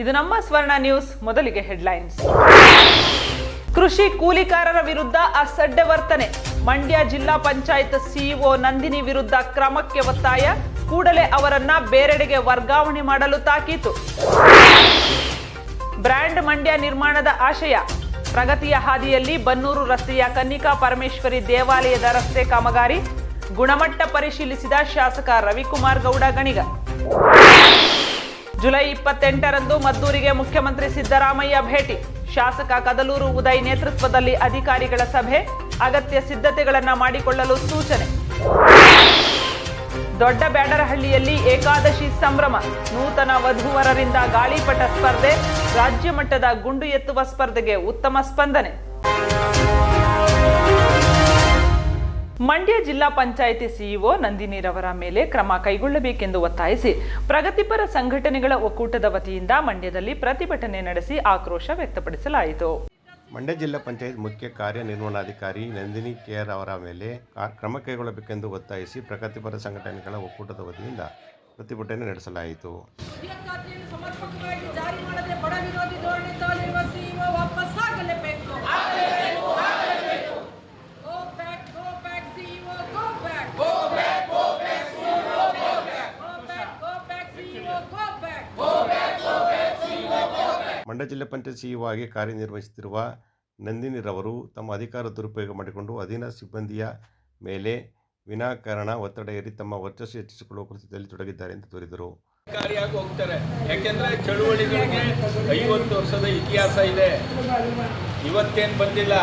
ಇದು ನಮ್ಮ ಸ್ವರ್ಣ ನ್ಯೂಸ್ ಮೊದಲಿಗೆ ಹೆಡ್ಲೈನ್ಸ್. ಕೃಷಿ ಕೂಲಿಕಾರರ ವಿರುದ್ಧ ಅಸಡ್ಡೆ ವರ್ತನೆ. ಮಂಡ್ಯ ಜಿಲ್ಲಾ ಪಂಚಾಯತ್ ಸಿಇಒ ನಂದಿನಿ ವಿರುದ್ಧ ಕ್ರಮಕ್ಕೆ ಒತ್ತಾಯ. ಕೂಡಲೇ ಅವರನ್ನ ಬೇರೆಡೆಗೆ ವರ್ಗಾವಣೆ ಮಾಡಲು ತಾಕೀತು. ಬ್ರ್ಯಾಂಡ್ ಮಂಡ್ಯ ನಿರ್ಮಾಣದ ಆಶಯ. ಪ್ರಗತಿಯ ಹಾದಿಯಲ್ಲಿ ಬನ್ನೂರು ರಸ್ತೆಯ ಕನ್ನಿಕಾ ಪರಮೇಶ್ವರಿ ದೇವಾಲಯದ ರಸ್ತೆ ಕಾಮಗಾರಿ. ಗುಣಮಟ್ಟ ಪರಿಶೀಲಿಸಿದ ಶಾಸಕ ರವಿಕುಮಾರ್ ಗೌಡ ಗಣಿಗ. ಜುಲೈ ಇಪ್ಪತ್ತೆಂಟರಂದು ಮದ್ದೂರಿಗೆ ಮುಖ್ಯಮಂತ್ರಿ ಸಿದ್ದರಾಮಯ್ಯ ಭೇಟಿ. ಶಾಸಕ ಕದಲೂರು ಉದಯ್ ನೇತೃತ್ವದಲ್ಲಿ ಅಧಿಕಾರಿಗಳ ಸಭೆ, ಅಗತ್ಯ ಸಿದ್ಧತೆಗಳನ್ನು ಮಾಡಿಕೊಳ್ಳಲು ಸೂಚನೆ. ದೊಡ್ಡ ಬ್ಯಾಡರಹಳ್ಳಿಯಲ್ಲಿ ಏಕಾದಶಿ ಸಂಭ್ರಮ, ನೂತನ ವಧುವರರಿಂದ ಗಾಳಿಪಟ ಸ್ಪರ್ಧೆ, ರಾಜ್ಯ ಮಟ್ಟದ ಗುಂಡು ಎತ್ತುವ ಸ್ಪರ್ಧೆಗೆ ಉತ್ತಮ ಸ್ಪಂದನೆ. ಮಂಡ್ಯ ಜಿಲ್ಲಾ ಪಂಚಾಯಿತಿ ಸಿಇಒ ನಂದಿನಿರವರ ಮೇಲೆ ಕ್ರಮ ಕೈಗೊಳ್ಳಬೇಕೆಂದು ಒತ್ತಾಯಿಸಿ ಪ್ರಗತಿಪರ ಸಂಘಟನೆಗಳ ಒಕ್ಕೂಟದ ವತಿಯಿಂದ ಮಂಡ್ಯದಲ್ಲಿ ಪ್ರತಿಭಟನೆ ನಡೆಸಿ ಆಕ್ರೋಶ ವ್ಯಕ್ತಪಡಿಸಲಾಯಿತು. ಮಂಡ್ಯ ಜಿಲ್ಲಾ ಪಂಚಾಯತ್ ಮುಖ್ಯ ಕಾರ್ಯನಿರ್ವಹಣಾಧಿಕಾರಿ ನಂದಿನಿ ಕೆಆರ್ ಅವರ ಮೇಲೆ ಕ್ರಮ ಕೈಗೊಳ್ಳಬೇಕೆಂದು ಒತ್ತಾಯಿಸಿ ಪ್ರಗತಿಪರ ಸಂಘಟನೆಗಳ ಒಕ್ಕೂಟದ ವತಿಯಿಂದ ಪ್ರತಿಭಟನೆ ನಡೆಸಲಾಯಿತು. ಸಮರ್ಪಕವಾಗಿ ಜಾರಿ ಮಾಡದೆ ಬಡ ವಿರೋಧಿ ಧೋರಣೆ ತಾಳಿರುವ ಸಿಇಒ Go ಮಂಡ್ಯ ಜಿಲ್ಲಾ ಪಂಚಾಯತ್ ಸಿಇಒ ಆಗಿ ಕಾರ್ಯನಿರ್ವಹಿಸುತ್ತಿರುವ ನಂದಿನಿರವರು ತಮ್ಮ ಅಧಿಕಾರ ದುರುಪಯೋಗ ಮಾಡಿಕೊಂಡು ಅಧೀನ ಸಿಬ್ಬಂದಿಯ ಮೇಲೆ ವಿನಾಕಾರಣ ಒತ್ತಡ ಏರಿ ತಮ್ಮ ವರ್ಚಸ್ಸು ಹೆಚ್ಚಿಸಿಕೊಳ್ಳುವ ಕೃತ್ಯದಲ್ಲಿ ತೊಡಗಿದ್ದಾರೆ ಎಂದು ತೋರಿದರು ಅಧಿಕಾರಿಯಾಗಿ ಹೋಗ್ತಾರೆ. ಯಾಕೆಂದ್ರೆ ಚಳುವಳಿಗಳಿಗೆ ಐವತ್ತು ವರ್ಷದ ಇತಿಹಾಸ ಇದೆ. ಇವತ್ತೇನು ಬಂದಿಲ್ಲ.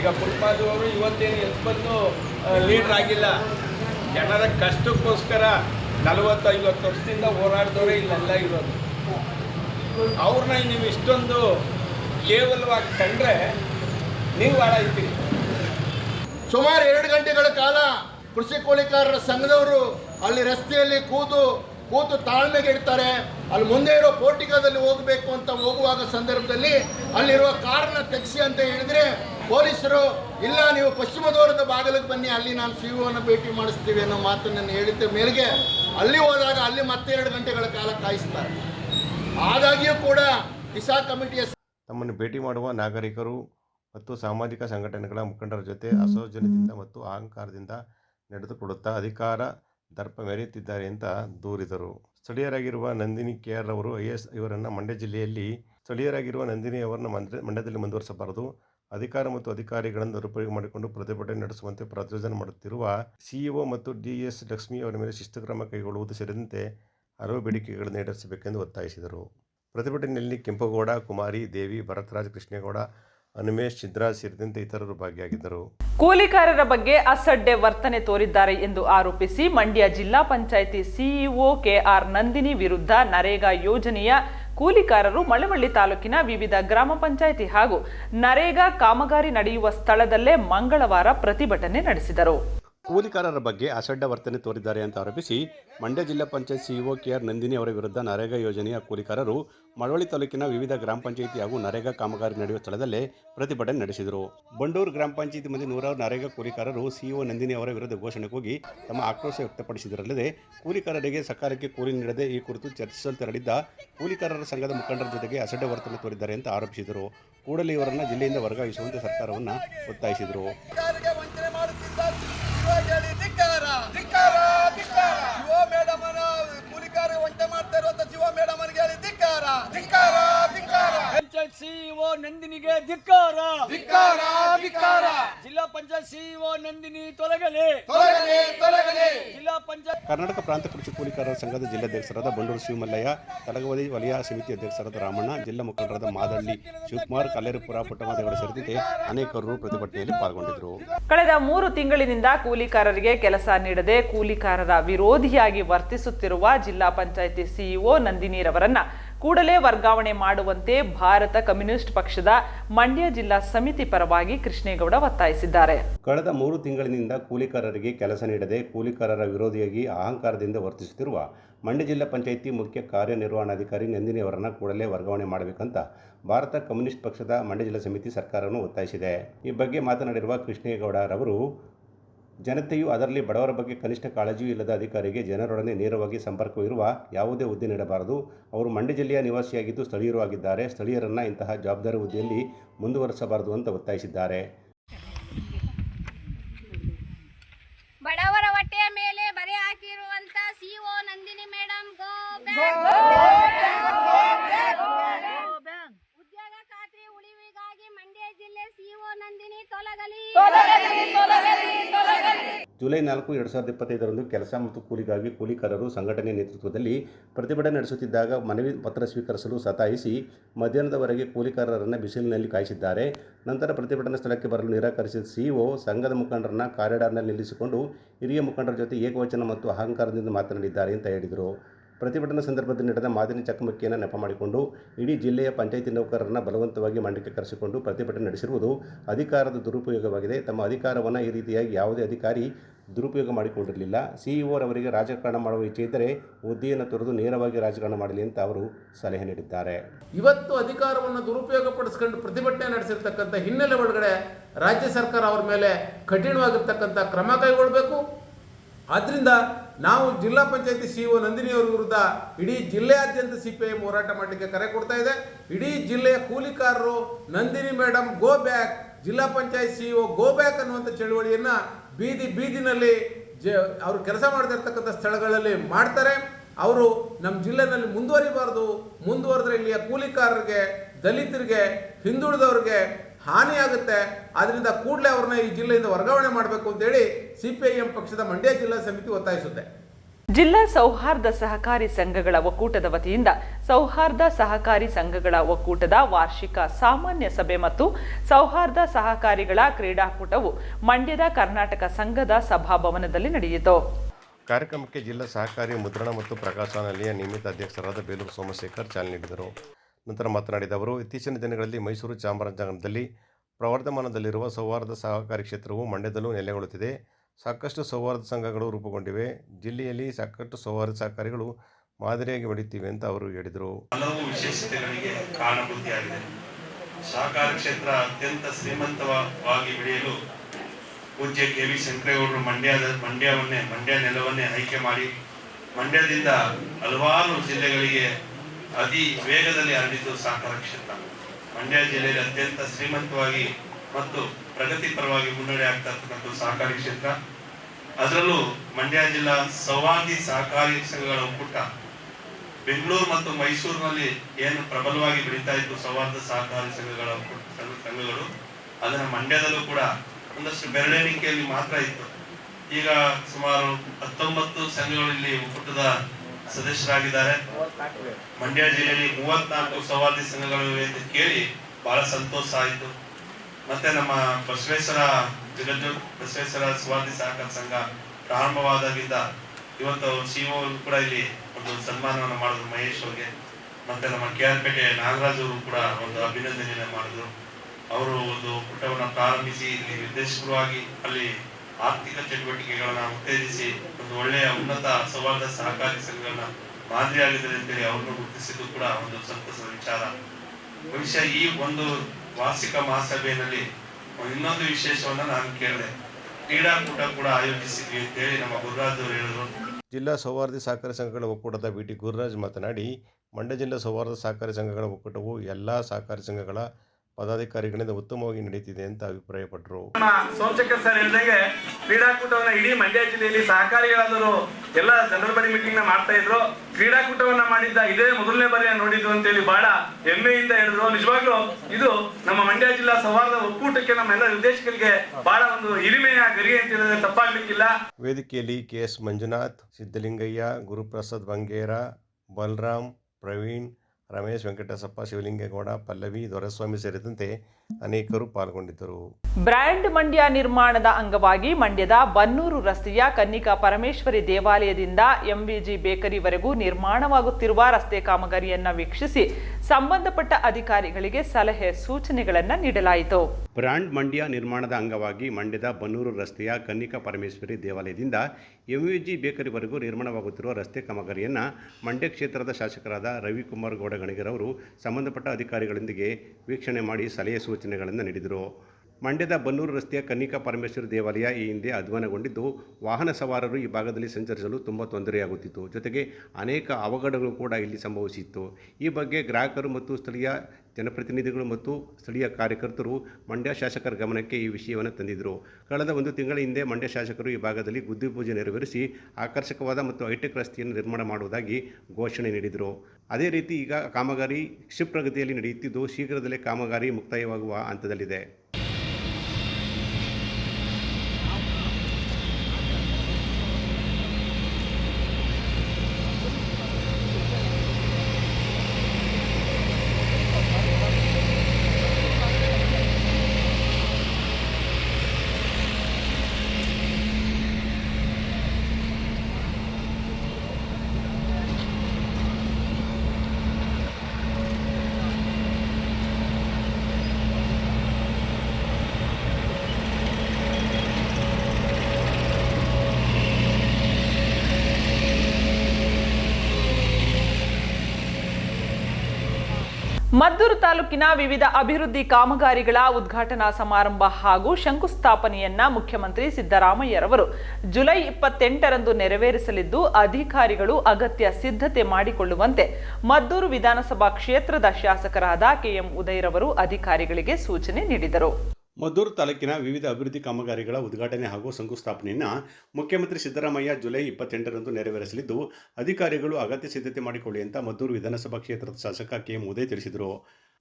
ಈಗ ಫುಟ್ಪಾತ್ ಅವರು ಇವತ್ತೇನು ಎಷ್ಟು ಬಂದು ಲೀಡ್ರ್ ಆಗಿಲ್ಲ. ಜನರ ಕಷ್ಟಕ್ಕೋಸ್ಕರ ನಲವತ್ತು ಐವತ್ತು ವರ್ಷದಿಂದ ಹೋರಾಡಿದವರೇ ಇಲ್ಲೆಲ್ಲ ಇರೋದು. ಅವ್ರನ್ನ ನೀವು ಇಷ್ಟೊಂದು ಕೇವಲವಾಗಿ ಕಂಡ್ರೆ ನೀವು ಹಾಳಾಯ್ತೀರಿ ಸುಮಾರು ಎರಡು ಗಂಟೆಗಳ ಕಾಲ ಕೃಷಿ ಕೂಲಿಕಾರರ ಸಂಘದವರು ಅಲ್ಲಿ ರಸ್ತೆಯಲ್ಲಿ ಕೂತು ಕೂತು ತಾಳ್ಮೆಗೆ ಇಡ್ತಾರೆ. ಅಲ್ಲಿ ಮುಂದೆ ಇರೋ ಪೋರ್ಟಿಕಾದಲ್ಲಿ ಹೋಗಬೇಕು ಅಂತ ಹೋಗುವಾಗ ಸಂದರ್ಭದಲ್ಲಿ ಅಲ್ಲಿರುವ ಕಾರನ್ನ ತೆಗೆಸಿ ಅಂತ ಹೇಳಿದ್ರೆ ಪೊಲೀಸರು, ಇಲ್ಲ ನೀವು ಪಶ್ಚಿಮ ದೂರದ ಬಾಗಿಲಿಗೆ ಬನ್ನಿ, ಅಲ್ಲಿ ನಾನು ಸಿ ಅನ್ನು ಭೇಟಿ ಮಾಡಿಸ್ತೀವಿ ಅನ್ನೋ ಮಾತನ್ನು ಹೇಳಿದ್ದ ಮೇಲೆಗೆ ಅಲ್ಲಿ ಹೋದಾಗ ಅಲ್ಲಿ ಮತ್ತೆ ಎರಡು ಗಂಟೆಗಳ ಕಾಲ ಕಾಯಿಸ್ತಾರೆ. ಆದಾಗ್ಯೂ ಕೂಡ ದಿಶಾ ಕಮಿಟಿಯ ತಮ್ಮನ್ನು ಭೇಟಿ ಮಾಡುವ ನಾಗರಿಕರು ಮತ್ತು ಸಾಮಾಜಿಕ ಸಂಘಟನೆಗಳ ಮುಖಂಡರ ಜೊತೆ ಅಸೌಜನ್ಯದಿಂದ ಮತ್ತು ಅಹಂಕಾರದಿಂದ ನಡೆದುಕೊಳ್ಳುತ್ತಾ ಅಧಿಕಾರ ದರ್ಪ ಮೆರೆಯುತ್ತಿದ್ದಾರೆ ಅಂತ ದೂರಿದರು. ಸ್ಥಳೀಯರಾಗಿರುವ ನಂದಿನಿ ಕೆ ಆರ್ ಅವರು ಐ ಎಸ್ ಇವರನ್ನು ಮಂಡ್ಯ ಜಿಲ್ಲೆಯಲ್ಲಿ ಸ್ಥಳೀಯರಾಗಿರುವ ನಂದಿನಿ ಅವರನ್ನು ಮಂಡ್ಯ ಮಂಡ್ಯದಲ್ಲಿ ಮುಂದುವರಿಸಬಾರದು. ಅಧಿಕಾರ ಮತ್ತು ಅಧಿಕಾರಿಗಳನ್ನು ದುರುಪಯೋಗ ಮಾಡಿಕೊಂಡು ಪ್ರತಿಭಟನೆ ನಡೆಸುವಂತೆ ಪ್ರಚೋದನೆ ಮಾಡುತ್ತಿರುವ ಸಿಇಒ ಮತ್ತು ಡಿ ಎಸ್ ಲಕ್ಷ್ಮಿ ಅವರ ಮೇಲೆ ಶಿಸ್ತು ಕ್ರಮ ಕೈಗೊಳ್ಳುವುದು ಸೇರಿದಂತೆ ಹಲವು ಬೇಡಿಕೆಗಳನ್ನು ಈಡೇರಿಸಬೇಕೆಂದು ಒತ್ತಾಯಿಸಿದರು. ಪ್ರತಿಭಟನೆಯಲ್ಲಿ ಕೆಂಪಗೌಡ, ಕುಮಾರಿ, ದೇವಿ, ಭರತರಾಜ್, ಕೃಷ್ಣೇಗೌಡ ಹನುಮೇಶ್ ಚಿದ್ರಾಜ್ ಸೇರಿದಂತೆ ಇತರರು ಭಾಗಿಯಾಗಿದ್ದರು. ಕೂಲಿಕಾರರ ಬಗ್ಗೆ ಅಸಡ್ಡೆ ವರ್ತನೆ ತೋರಿದ್ದಾರೆ ಎಂದು ಆರೋಪಿಸಿ ಮಂಡ್ಯ ಜಿಲ್ಲಾ ಪಂಚಾಯಿತಿ ಸಿಇಒ ಕೆಆರ್ ನಂದಿನಿ ವಿರುದ್ಧ ನರೇಗಾ ಯೋಜನೆಯ ಕೂಲಿಕಾರರು ಮಳವಳ್ಳಿ ತಾಲೂಕಿನ ವಿವಿಧ ಗ್ರಾಮ ಪಂಚಾಯಿತಿ ಹಾಗೂ ನರೇಗಾ ಕಾಮಗಾರಿ ನಡೆಯುವ ಸ್ಥಳದಲ್ಲೇ ಮಂಗಳವಾರ ಪ್ರತಿಭಟನೆ ನಡೆಸಿದರು. ಕೂಲಿಕಾರರ ಬಗ್ಗೆ ಅಸಡ್ಡ ವರ್ತನೆ ತೋರಿದ್ದಾರೆ ಅಂತ ಆರೋಪಿಸಿ ಮಂಡ್ಯ ಜಿಲ್ಲಾ ಪಂಚಾಯತ್ ಸಿಇಒ ಕೆಆರ್ ನಂದಿನಿ ಅವರ ವಿರುದ್ಧ ನರೇಗಾ ಯೋಜನೆಯ ಕೂಲಿಕಾರರು ಮಳವಳ್ಳಿ ತಾಲೂಕಿನ ವಿವಿಧ ಗ್ರಾಮ ಪಂಚಾಯಿತಿ ಹಾಗೂ ನರೇಗಾ ಕಾಮಗಾರಿ ನಡೆಯುವ ಸ್ಥಳದಲ್ಲೇ ಪ್ರತಿಭಟನೆ ನಡೆಸಿದರು. ಬಂಡೂರು ಗ್ರಾಮ ಪಂಚಾಯಿತಿ ಮಂದಿ ನೂರಾರು ನರೇಗಾ ಕೂಲಿಕಾರರು ಸಿಇಒ ನಂದಿನಿ ಅವರ ವಿರುದ್ಧ ಘೋಷಣೆ ಕೂಗಿ ತಮ್ಮ ಆಕ್ರೋಶ ವ್ಯಕ್ತಪಡಿಸಿದರಲ್ಲದೆ ಕೂಲಿಕಾರರಿಗೆ ಸಕಾಲಕ್ಕೆ ಕೂಲಿ ನೀಡದೆ ಈ ಕುರಿತು ಚರ್ಚಿಸಲು ತೆರಳಿದ್ದ ಕೂಲಿಕಾರರ ಸಂಘದ ಮುಖಂಡರ ಜೊತೆಗೆ ಅಸಡ್ಡ ವರ್ತನೆ ತೋರಿದ್ದಾರೆ ಅಂತ ಆರೋಪಿಸಿದರು. ಕೂಡಲೇ ಇವರನ್ನು ಜಿಲ್ಲೆಯಿಂದ ವರ್ಗಾಯಿಸುವಂತೆ ಸರ್ಕಾರವನ್ನು ಒತ್ತಾಯಿಸಿದರು. ಧಿಕ್ಕಾರ. ಧಿಕ್ಕಾರ ಧಿಕ್ಕಾರ. ಶಿವ ಮೇಡಮ್ ಕೂಲಿಕಾರ ವಂಚನೆ ಮಾಡ್ತಾ ಇರುವಂತ ಶಿವ ಮೇಡಮ್ ಹೇಳಿ ಧಿಕ್ಕಾರ. ಧಿಕ್ಕಾರ ಧಿಕ್ಕಾರ. ಪಂಚಾಯತ್ ಸಿಇಒ ನಂದಿನಿಗೆ ಧಿಕ್ಕಾರ. ಧಿಕ್ಕಾರ ಧಿಕ್ಕಾರ. ಜಿಲ್ಲಾ panchayat C E O Nandini ತೊಲಗಲಿ ತೊಲಗಲಿ ತೊಲಗಲಿ ಜಿಲ್ಲಾ ಪಂಚಾಯತ್ ಕರ್ನಾಟಕ ಪ್ರಾಂತ ಕೃಷಿ ಕೂಲಿಕಾರರ ಸಂಘದ ಜಿಲ್ಲಾಧ್ಯಕ್ಷರಾದ ಬಂಡೂರು ಶಿವಮಲ್ಲಯ್ಯ ತಲಗವದಿ ವಲಯ ಸಮಿತಿ ಅಧ್ಯಕ್ಷರಾದ ರಾಮಣ್ಣ ಜಿಲ್ಲಾ ಮುಖಂಡರಾದ ಮಾದಳ್ಳಿ ಶಿವಕುಮಾರ್ ಕಲ್ಲೇರುಪುರ ಪುಟ್ಟಮಾದೇಗೌಡ ಸೇರಿದಂತೆ ಅನೇಕರು ಪ್ರತಿಭಟನೆಯಲ್ಲಿ ಪಾಲ್ಗೊಂಡಿದ್ದರು. ಕಳೆದ ಮೂರು ತಿಂಗಳಿನಿಂದ ಕೂಲಿಕಾರರಿಗೆ ಕೆಲಸ ನೀಡದೆ ಕೂಲಿಕಾರರ ವಿರೋಧಿಯಾಗಿ ವರ್ತಿಸುತ್ತಿರುವ ಜಿಲ್ಲಾ ಪಂಚಾಯಿತಿ ಸಿಇಒ ನಂದಿನಿರವರನ್ನ ಕೂಡಲೇ ವರ್ಗಾವಣೆ ಮಾಡುವಂತೆ ಭಾರತ ಕಮ್ಯುನಿಸ್ಟ್ ಪಕ್ಷದ ಮಂಡ್ಯ ಜಿಲ್ಲಾ ಸಮಿತಿ ಪರವಾಗಿ ಕೃಷ್ಣೇಗೌಡ ಒತ್ತಾಯಿಸಿದ್ದಾರೆ. ಕಳೆದ ಮೂರು ತಿಂಗಳಿನಿಂದ ಕೂಲಿಕಾರರಿಗೆ ಕೆಲಸ ನೀಡದೆ ಕೂಲಿಕಾರರ ವಿರೋಧಿಯಾಗಿ ಅಹಂಕಾರದಿಂದ ವರ್ತಿಸುತ್ತಿರುವ ಮಂಡ್ಯ ಜಿಲ್ಲಾ ಪಂಚಾಯಿತಿ ಮುಖ್ಯ ಕಾರ್ಯನಿರ್ವಹಣಾಧಿಕಾರಿ ನಂದಿನಿ ಅವರನ್ನು ಕೂಡಲೇ ವರ್ಗಾವಣೆ ಮಾಡಬೇಕಂತ ಭಾರತ ಕಮ್ಯುನಿಸ್ಟ್ ಪಕ್ಷದ ಮಂಡ್ಯ ಜಿಲ್ಲಾ ಸಮಿತಿ ಸರ್ಕಾರವನ್ನು ಒತ್ತಾಯಿಸಿದೆ. ಈ ಬಗ್ಗೆ ಮಾತನಾಡಿರುವ ಕೃಷ್ಣೇಗೌಡರವರು ಜನತೆಯು ಅದರಲ್ಲಿ ಬಡವರ ಬಗ್ಗೆ ಕನಿಷ್ಠ ಕಾಳಜಿಯೂ ಇಲ್ಲದ ಅಧಿಕಾರಿಗೆ ಜನರೊಡನೆ ನೇರವಾಗಿ ಸಂಪರ್ಕವಿರುವ ಯಾವುದೇ ಹುದ್ದೆ ನೀಡಬಾರದು. ಅವರು ಮಂಡ್ಯ ಜಿಲ್ಲೆಯ ನಿವಾಸಿಯಾಗಿದ್ದು ಸ್ಥಳೀಯರು ಆಗಿದ್ದಾರೆ. ಸ್ಥಳೀಯರನ್ನ ಇಂತಹ ಜವಾಬ್ದಾರಿ ಹುದ್ದೆಯಲ್ಲಿ ಮುಂದುವರಿಸಬಾರದು ಅಂತ ಒತ್ತಾಯಿಸಿದ್ದಾರೆ. ಬಡವರ ಹೊಟ್ಟೆಯ ಮೇಲೆ ಬರೆ ಹಾಕಿರುವಂತ C E O Nandini madam go ಉದ್ಯೋಗ ಖಾತ್ರಿ ಉಳಿವಿಗಾಗಿ ಮಂಡ್ಯ ಜಿಲ್ಲೆ ಸಿಒ ನಂದಿನಿ ತೊಲಗಲಿ ಜುಲೈ ನಾಲ್ಕು, ಎರಡು ಸಾವಿರದ ಇಪ್ಪತ್ತೈದರಂದು ಕೆಲಸ ಮತ್ತು ಕೂಲಿಗಾಗಿ ಕೂಲಿಕಾರರು ಸಂಘಟನೆ ನೇತೃತ್ವದಲ್ಲಿ ಪ್ರತಿಭಟನೆ ನಡೆಸುತ್ತಿದ್ದಾಗ ಮನವಿ ಪತ್ರ ಸ್ವೀಕರಿಸಲು ಸತಾಯಿಸಿ ಮಧ್ಯಾಹ್ನದವರೆಗೆ ಕೂಲಿಕಾರರನ್ನು ಬಿಸಿಲಿನಲ್ಲಿ ಕಾಯಿಸಿದ್ದಾರೆ. ನಂತರ ಪ್ರತಿಭಟನಾ ಸ್ಥಳಕ್ಕೆ ಬರಲು ನಿರಾಕರಿಸಿದ ಸಿಇಒ ಸಂಘದ ಮುಖಂಡರನ್ನ ಕಾರಿಡಾರ್ನಲ್ಲಿ ನಿಲ್ಲಿಸಿಕೊಂಡು ಹಿರಿಯ ಮುಖಂಡರ ಜೊತೆ ಏಕವಚನ ಮತ್ತು ಅಹಂಕಾರದಿಂದ ಮಾತನಾಡಿದ್ದಾರೆ ಅಂತ ಹೇಳಿದರು. ಪ್ರತಿಭಟನಾ ಸಂದರ್ಭದಲ್ಲಿ ನಡೆದ ಮಾದರಿ ಚಕಮಕಿಯನ್ನು ನೆಪ ಮಾಡಿಕೊಂಡು, ಇಡೀ ಜಿಲ್ಲೆಯ ಪಂಚಾಯಿತಿ ನೌಕರರನ್ನು ಬಲವಂತವಾಗಿ ಮಂಡಕ್ಕೆ ಕರೆಸಿಕೊಂಡು ಪ್ರತಿಭಟನೆ ನಡೆಸಿರುವುದು ಅಧಿಕಾರದ ದುರುಪಯೋಗವಾಗಿದೆ. ತಮ್ಮ ಅಧಿಕಾರವನ್ನು ಈ ರೀತಿಯಾಗಿ ಯಾವುದೇ ಅಧಿಕಾರಿ ದುರುಪಯೋಗ ಮಾಡಿಕೊಂಡಿರಲಿಲ್ಲ. ಸಿಇಒರವರಿಗೆ ರಾಜಕಾರಣ ಮಾಡುವ ಇಚ್ಛೆ ಇದ್ದರೆ ಹುದ್ದೆಯನ್ನು ತೊರೆದು ನೇರವಾಗಿ ರಾಜಕಾರಣ ಮಾಡಲಿ ಅಂತ ಅವರು ಸಲಹೆ ನೀಡಿದ್ದಾರೆ. ಇವತ್ತು ಅಧಿಕಾರವನ್ನು ದುರುಪಯೋಗ ಪಡಿಸಿಕೊಂಡು ಪ್ರತಿಭಟನೆ ನಡೆಸಿರ್ತಕ್ಕಂಥ ಹಿನ್ನೆಲೆ ಒಳಗಡೆ ರಾಜ್ಯ ಸರ್ಕಾರ ಅವರ ಮೇಲೆ ಕಠಿಣವಾಗಿರ್ತಕ್ಕಂಥ ಕ್ರಮ ಕೈಗೊಳ್ಳಬೇಕು ಆದ್ದರಿಂದ ನಾವು ಜಿಲ್ಲಾ ಪಂಚಾಯತಿ ಸಿ ಒ ನಂದಿನಿಯವರ ವಿರುದ್ಧ ಇಡೀ ಜಿಲ್ಲೆಯಾದ್ಯಂತ ಸಿ ಪಿ ಐ ಹೋರಾಟ ಮಾಡಲಿಕ್ಕೆ ಕರೆ ಕೊಡ್ತಾ ಇದೆ. ಇಡೀ ಜಿಲ್ಲೆಯ ಕೂಲಿಕಾರರು ನಂದಿನಿ ಮೇಡಮ್ ಗೋ ಬ್ಯಾಕ್ ಜಿಲ್ಲಾ panchayat C O go back ಅನ್ನುವಂಥ ಚಳುವಳಿಯನ್ನು ಬೀದಿ ಬೀದಿನಲ್ಲಿ ಜ, ಅವರು ಕೆಲಸ ಮಾಡದಿರ್ತಕ್ಕಂಥ ಸ್ಥಳಗಳಲ್ಲಿ ಮಾಡ್ತಾರೆ. ಅವರು ನಮ್ಮ ಜಿಲ್ಲೆನಲ್ಲಿ ಮುಂದುವರಿಬಾರ್ದು. ಮುಂದುವರೆದ್ರೆ ಇಲ್ಲಿಯ ಕೂಲಿಕಾರರಿಗೆ, ದಲಿತರಿಗೆ, ಹಿಂದುಳಿದವ್ರಿಗೆ ಹಾನಿಯಾಗುತ್ತೆ. ಆದ್ರಿಂದ ಕೂಡಲೇ ಅವ್ರನ್ನ ಈ ಜಿಲ್ಲೆಯಿಂದ ವರ್ಗಾವಣೆ ಮಾಡಬೇಕು ಅಂತೇಳಿ ಸಿ ಪಿ ಎಂ ಪಕ್ಷದ ಮಂಡ್ಯ ಜಿಲ್ಲಾ ಸಮಿತಿ ಒತ್ತಾಯಿಸುತ್ತೆ. ಜಿಲ್ಲಾ ಸೌಹಾರ್ದ ಸಹಕಾರಿ ಸಂಘಗಳ ಒಕ್ಕೂಟದ ವತಿಯಿಂದ ಸೌಹಾರ್ದ ಸಹಕಾರಿ ಸಂಘಗಳ ಒಕ್ಕೂಟದ ವಾರ್ಷಿಕ ಸಾಮಾನ್ಯ ಸಭೆ ಮತ್ತು ಸೌಹಾರ್ದ ಸಹಕಾರಿಗಳ ಕ್ರೀಡಾಕೂಟವು ಮಂಡ್ಯದ ಕರ್ನಾಟಕ ಸಂಘದ ಸಭಾಭವನದಲ್ಲಿ ನಡೆಯಿತು. ಕಾರ್ಯಕ್ರಮಕ್ಕೆ ಜಿಲ್ಲಾ ಸಹಕಾರಿ ಮುದ್ರಣ ಮತ್ತು ಪ್ರಕಾಶನಾಲಯ ನಿಯಮಿತ ಅಧ್ಯಕ್ಷರಾದ ಬೇಲೂರು ಸೋಮಶೇಖರ್ ಚಾಲನೆ ನೀಡಿದರು. ನಂತರ ಮಾತನಾಡಿದ ಅವರು, ಇತ್ತೀಚಿನ ದಿನಗಳಲ್ಲಿ ಮೈಸೂರು ಚಾಮರಾಜನಗರದಲ್ಲಿ ಪ್ರವರ್ಧಮಾನದಲ್ಲಿರುವ ಸೌಹಾರ್ದ ಸಹಕಾರಿ ಕ್ಷೇತ್ರವು ಮಂಡ್ಯದಲ್ಲೂ ನೆಲೆಗೊಳ್ಳುತ್ತಿದೆ. ಸಾಕಷ್ಟು ಸೌಹಾರ್ದ ಸಂಘಗಳು ರೂಪುಗೊಂಡಿವೆ. ಜಿಲ್ಲೆಯಲ್ಲಿ ಸಾಕಷ್ಟು ಸೌಹಾರ್ದ ಸಹಕಾರಿಗಳು ಮಾದರಿಯಾಗಿ ಬೆಳೆಯುತ್ತಿವೆ ಅಂತ ಅವರು ಹೇಳಿದರು. ಹಲವು ವಿಶೇಷತೆಗಳಿಗೆ ಕಾರಣಭೂತಿಯಾಗಿದೆ. ಸಹಕಾರ ಕ್ಷೇತ್ರ ಅತ್ಯಂತ ಶ್ರೀಮಂತವಾಗಿ ಬೆಳೆಯಲು ಪೂಜ್ಯ ಕೆ ವಿ ಶಂಕರೇಗೌಡರು ಮಂಡ್ಯದ, ಮಂಡ್ಯವನ್ನೇ, ಮಂಡ್ಯ ನೆಲವನ್ನೇ ಆಯ್ಕೆ ಮಾಡಿ ಮಂಡ್ಯದಿಂದ ಹಲವಾರು ಜಿಲ್ಲೆಗಳಿಗೆ ಅತಿ ವೇಗದಲ್ಲಿ ಹರಡಿದ್ದು ಸಹಕಾರ ಕ್ಷೇತ್ರ. ಮಂಡ್ಯ ಜಿಲ್ಲೆಯಲ್ಲಿ ಅತ್ಯಂತ ಶ್ರೀಮಂತವಾಗಿ ಮತ್ತು ಪ್ರಗತಿಪರವಾಗಿ ಮುನ್ನಡೆ ಆಗ್ತಾ ಇರ್ತಕ್ಕಂಥ ಸಹಕಾರಿ ಕ್ಷೇತ್ರ. ಅದರಲ್ಲೂ ಮಂಡ್ಯ ಜಿಲ್ಲಾ ಸವಾದಿ ಸಹಕಾರಿ ಸಂಘಗಳ ಒಕ್ಕೂಟ ಬೆಂಗಳೂರು ಮತ್ತು ಮೈಸೂರಿನಲ್ಲಿ ಏನು ಪ್ರಬಲವಾಗಿ ಬೆಳೀತಾ ಇತ್ತು ಸೌಹಾರ್ದ ಸಹಕಾರಿ ಸಂಘಗಳ ಸಂಘಗಳು, ಅದನ್ನ ಮಂಡ್ಯದಲ್ಲೂ ಕೂಡ ಒಂದಷ್ಟು ಬೆರಳೆಣಿಕೆಯಲ್ಲಿ ಮಾತ್ರ ಇತ್ತು. ಈಗ ಸುಮಾರು ಹತ್ತೊಂಬತ್ತು ಸಂಘಗಳಲ್ಲಿ ಒಕ್ಕೂಟದ ಸದಸ್ಯರಾಗಿದ್ದಾರೆ. ಮಂಡ್ಯ ಜಿಲ್ಲೆಯಲ್ಲಿ ಮೂವತ್ನಾಲ್ಕು ಸೌಹಾರ್ದಿ ಸಂಘಗಳಿವೆ ಅಂತ ಕೇಳಿ ಬಹಳ ಸಂತೋಷ ಆಯಿತು. ಮತ್ತೆ ನಮ್ಮ ಬಸವೇಶ್ವರ ಜಗಜ್ಜು ಬಸವೇಶ್ವರ ಸ್ವಾತಿ ಸಹಕಾರ ಸಂಘ ಪ್ರಾರಂಭವಾದಾಗಿಂದ ಇವತ್ತು ಸಿ ಒ ಕೂಡ ಇಲ್ಲಿ ಒಂದು ಸನ್ಮಾನವನ್ನು ಮಾಡಿದ್ರು ಮಹೇಶ್ ಅವ್ರಿಗೆ. ಮತ್ತೆ ನಮ್ಮ ಕೆ ಆರ್ ಪೇಟೆ ನಾಗರಾಜ್ ಅವರು ಕೂಡ ಒಂದು ಅಭಿನಂದನೆಯನ್ನು ಮಾಡಿದ್ರು. ಅವರು ಒಂದು ಪುಟವನ್ನು ಪ್ರಾರಂಭಿಸಿ ಇಲ್ಲಿ ನಿರ್ದೇಶಕರಾಗಿ ಅಲ್ಲಿ ಆರ್ಥಿಕ ಚಟುವಟಿಕೆಗಳನ್ನ ಉತ್ತೇಜಿಸಿ ಒಂದು ಒಳ್ಳೆಯ ಉನ್ನತ ಸೌಹಾರ್ದ ಸಹಕಾರಿ ಸಂಘಗಳನ್ನ ಮಾದರಿಯಾಗಿದ್ದಾರೆ ಅಂತೇಳಿ ಅವ್ರನ್ನು ಗುರುತಿಸಿದ್ದು ಕೂಡ ಒಂದು ಸಂತಸದ ವಿಚಾರ. ಬಹುಶಃ ಈ ಒಂದು ವಾರ್ಷಿಕ ಮಹಾಸಭೆಯಲ್ಲಿ ಇನ್ನೊಂದು ವಿಶೇಷವನ್ನ ನಾನು ಕೇಳಿದೆ. ಕ್ರೀಡಾಕೂಟ ಕೂಡ ಆಯೋಜಿಸಿದ್ವಿ ಅಂತೇಳಿ ನಮ್ಮ ಗುರುರಾಜ್ ಅವರು ಹೇಳಿದ್ರು. ಜಿಲ್ಲಾ ಸೌಹಾರ್ದ ಸಹಕಾರಿ ಸಂಘಗಳ ಒಕ್ಕೂಟದ ಬಿ ಟಿ ಗುರುರಾಜ್ ಮಾತನಾಡಿ, ಮಂಡ್ಯ ಜಿಲ್ಲಾ ಸೌಹಾರ್ದ ಸಹಕಾರಿ ಸಂಘಗಳ ಒಕ್ಕೂಟವು ಎಲ್ಲ ಸಹಕಾರಿ ಸಂಘಗಳ ಪದಾಧಿಕಾರಿಗಳಿಂದ ಉತ್ತಮವಾಗಿ ನಡೀತಿದೆ ಅಂತ ಅಭಿಪ್ರಾಯಪಟ್ಟರು ಸೋಮಶೇಖರ್ ಸರ್ ಹೇಳಿದಂಗೆ ಕ್ರೀಡಾಕೂಟವನ್ನ ಇಡೀ ಮಂಡ್ಯ ಜಿಲ್ಲೆಯಲ್ಲಿ ಸಹಕಾರಿಗಳಾದರು ಎಲ್ಲ ಜನರಲ್ ಬಾಡಿ ಮೀಟಿಂಗ್ನ ಮಾಡ್ತಾ ಇದ್ರು. ಕ್ರೀಡಾಕೂಟವನ್ನ ಮಾಡಿದ್ದ ಇದೇ ಮೊದಲನೇ ಬಾರಿ ಅಂತ ಅಂತೇಳಿ ಬಹಳ ಹೆಮ್ಮೆಯಿಂದ ಹೇಳಿದ್ರು. ನಿಜವಾಗ್ಲೂ ಇದು ನಮ್ಮ ಮಂಡ್ಯ ಜಿಲ್ಲಾ ಸೌಹಾರ್ದ ಒಕ್ಕೂಟಕ್ಕೆ ನಮ್ಮ ಎಲ್ಲ ನಿರ್ದೇಶಕರಿಗೆ ಬಹಳ ಒಂದು ಹಿರಿಮೆಯ ಗರಿ ಅಂತ ಹೇಳಿದ್ರೆ ತಪ್ಪಾಗ್ಲಿಕ್ಕಿಲ್ಲ. ವೇದಿಕೆಯಲ್ಲಿ ಕೆ ಎಸ್ ಮಂಜುನಾಥ್ ಸಿದ್ದಲಿಂಗಯ್ಯ ಗುರುಪ್ರಸಾದ್ ಬಂಗೇರ ಬಲರಾಮ್ ಪ್ರವೀಣ್ ರಮೇಶ್ ವೆಂಕಟೇಶಪ್ಪ ಶಿವಲಿಂಗೇಗೌಡ ಪಲ್ಲವಿ ದೊರೆಸ್ವಾಮಿ ಸೇರಿದಂತೆ ಅನೇಕರು ಪಾಲ್ಗೊಂಡಿದ್ದರು. ಬ್ರ್ಯಾಂಡ್ ಮಂಡ್ಯ ನಿರ್ಮಾಣದ ಅಂಗವಾಗಿ ಮಂಡ್ಯದ ಬನ್ನೂರು ರಸ್ತೆಯ ಕನ್ನಿಕಾ ಪರಮೇಶ್ವರಿ ದೇವಾಲಯದಿಂದ ಎಂವಿಜಿ ಬೇಕರಿವರೆಗೂ ನಿರ್ಮಾಣವಾಗುತ್ತಿರುವ ರಸ್ತೆ ಕಾಮಗಾರಿಯನ್ನ ವೀಕ್ಷಿಸಿ ಸಂಬಂಧಪಟ್ಟ ಅಧಿಕಾರಿಗಳಿಗೆ ಸಲಹೆ ಸೂಚನೆಗಳನ್ನು ನೀಡಲಾಯಿತು. ಬ್ರಾಂಡ್ ಮಂಡ್ಯ ನಿರ್ಮಾಣದ ಅಂಗವಾಗಿ ಮಂಡ್ಯದ ಬನ್ನೂರು ರಸ್ತೆಯ ಕನ್ನಿಕಾ ಪರಮೇಶ್ವರಿ ದೇವಾಲಯದಿಂದ ಎಂವಿಜಿ ಬೇಕರಿವರೆಗೂ ನಿರ್ಮಾಣವಾಗುತ್ತಿರುವ ರಸ್ತೆ ಕಾಮಗಾರಿಯನ್ನು ಮಂಡ್ಯ ಕ್ಷೇತ್ರದ ಶಾಸಕರಾದ ರವಿಕುಮಾರ್ ಗೌಡ ಗಣಿಗರವರು ಸಂಬಂಧಪಟ್ಟ ಅಧಿಕಾರಿಗಳೊಂದಿಗೆ ವೀಕ್ಷಣೆ ಮಾಡಿ ಸಲಹೆ ಸೂಚನೆಗಳನ್ನು ನೀಡಿದರು. ಮಂಡ್ಯದ ಬನ್ನೂರು ರಸ್ತೆಯ ಕನ್ನಿಕಾ ಪರಮೇಶ್ವರ ದೇವಾಲಯ ಈ ಹಿಂದೆ ಅಧ್ವಾನಗೊಂಡಿದ್ದು, ವಾಹನ ಸವಾರರು ಈ ಭಾಗದಲ್ಲಿ ಸಂಚರಿಸಲು ತುಂಬ ತೊಂದರೆಯಾಗುತ್ತಿತ್ತು. ಜೊತೆಗೆ ಅನೇಕ ಅವಘಡಗಳು ಕೂಡ ಇಲ್ಲಿ ಸಂಭವಿಸಿತ್ತು. ಈ ಬಗ್ಗೆ ಗ್ರಾಹಕರು ಮತ್ತು ಸ್ಥಳೀಯ ಜನಪ್ರತಿನಿಧಿಗಳು ಮತ್ತು ಸ್ಥಳೀಯ ಕಾರ್ಯಕರ್ತರು ಮಂಡ್ಯ ಶಾಸಕರ ಗಮನಕ್ಕೆ ಈ ವಿಷಯವನ್ನು ತಂದಿದ್ದರು. ಕಳೆದ ಒಂದು ತಿಂಗಳ ಹಿಂದೆ ಮಂಡ್ಯ ಶಾಸಕರು ಈ ಭಾಗದಲ್ಲಿ ಗುದ್ದಿ ಪೂಜೆ ನೆರವೇರಿಸಿ ಆಕರ್ಷಕವಾದ ಮತ್ತು ಹೈಟೆಕ್ ರಸ್ತೆಯನ್ನು ನಿರ್ಮಾಣ ಮಾಡುವುದಾಗಿ ಘೋಷಣೆ ನೀಡಿದರು. ಅದೇ ರೀತಿ ಈಗ ಕಾಮಗಾರಿ ಕ್ಷಿಪ್ರಗತಿಯಲ್ಲಿ ನಡೆಯುತ್ತಿದ್ದು, ಶೀಘ್ರದಲ್ಲೇ ಕಾಮಗಾರಿ ಮುಕ್ತಾಯವಾಗುವ ಹಂತದಲ್ಲಿದೆ. ಮದ್ದೂರು ತಾಲೂಕಿನ ವಿವಿಧ ಅಭಿವೃದ್ಧಿ ಕಾಮಗಾರಿಗಳ ಉದ್ಘಾಟನಾ ಸಮಾರಂಭ ಹಾಗೂ ಶಂಕುಸ್ಥಾಪನೆಯನ್ನ ಮುಖ್ಯಮಂತ್ರಿ ಸಿದ್ದರಾಮಯ್ಯರವರು ಜುಲೈ ಇಪ್ಪತ್ತೆಂಟರಂದು ನೆರವೇರಿಸಲಿದ್ದು, ಅಧಿಕಾರಿಗಳು ಅಗತ್ಯ ಸಿದ್ಧತೆ ಮಾಡಿಕೊಳ್ಳುವಂತೆ ಮದ್ದೂರು ವಿಧಾನಸಭಾ ಕ್ಷೇತ್ರದ ಶಾಸಕರಾದ ಕೆಎಂ ಉದಯರವರು ಅಧಿಕಾರಿಗಳಿಗೆ ಸೂಚನೆ ನೀಡಿದರು. ಮದ್ದೂರು ತಾಲೂಕಿನ ವಿವಿಧ ಅಭಿವೃದ್ಧಿ ಕಾಮಗಾರಿಗಳ ಉದ್ಘಾಟನೆ ಹಾಗೂ ಶಂಕುಸ್ಥಾಪನೆಯನ್ನು ಮುಖ್ಯಮಂತ್ರಿ ಸಿದ್ದರಾಮಯ್ಯ ಜುಲೈ ಇಪ್ಪತ್ತೆಂಟರಂದು ನೆರವೇರಿಸಲಿದ್ದು, ಅಧಿಕಾರಿಗಳು ಅಗತ್ಯ ಸಿದ್ಧತೆ ಮಾಡಿಕೊಳ್ಳಿ ಅಂತ ಮದ್ದೂರು ವಿಧಾನಸಭಾ ಕ್ಷೇತ್ರದ ಶಾಸಕ ಕೆ. ಎಂ ಉದಯ್ ತಿಳಿಸಿದರು.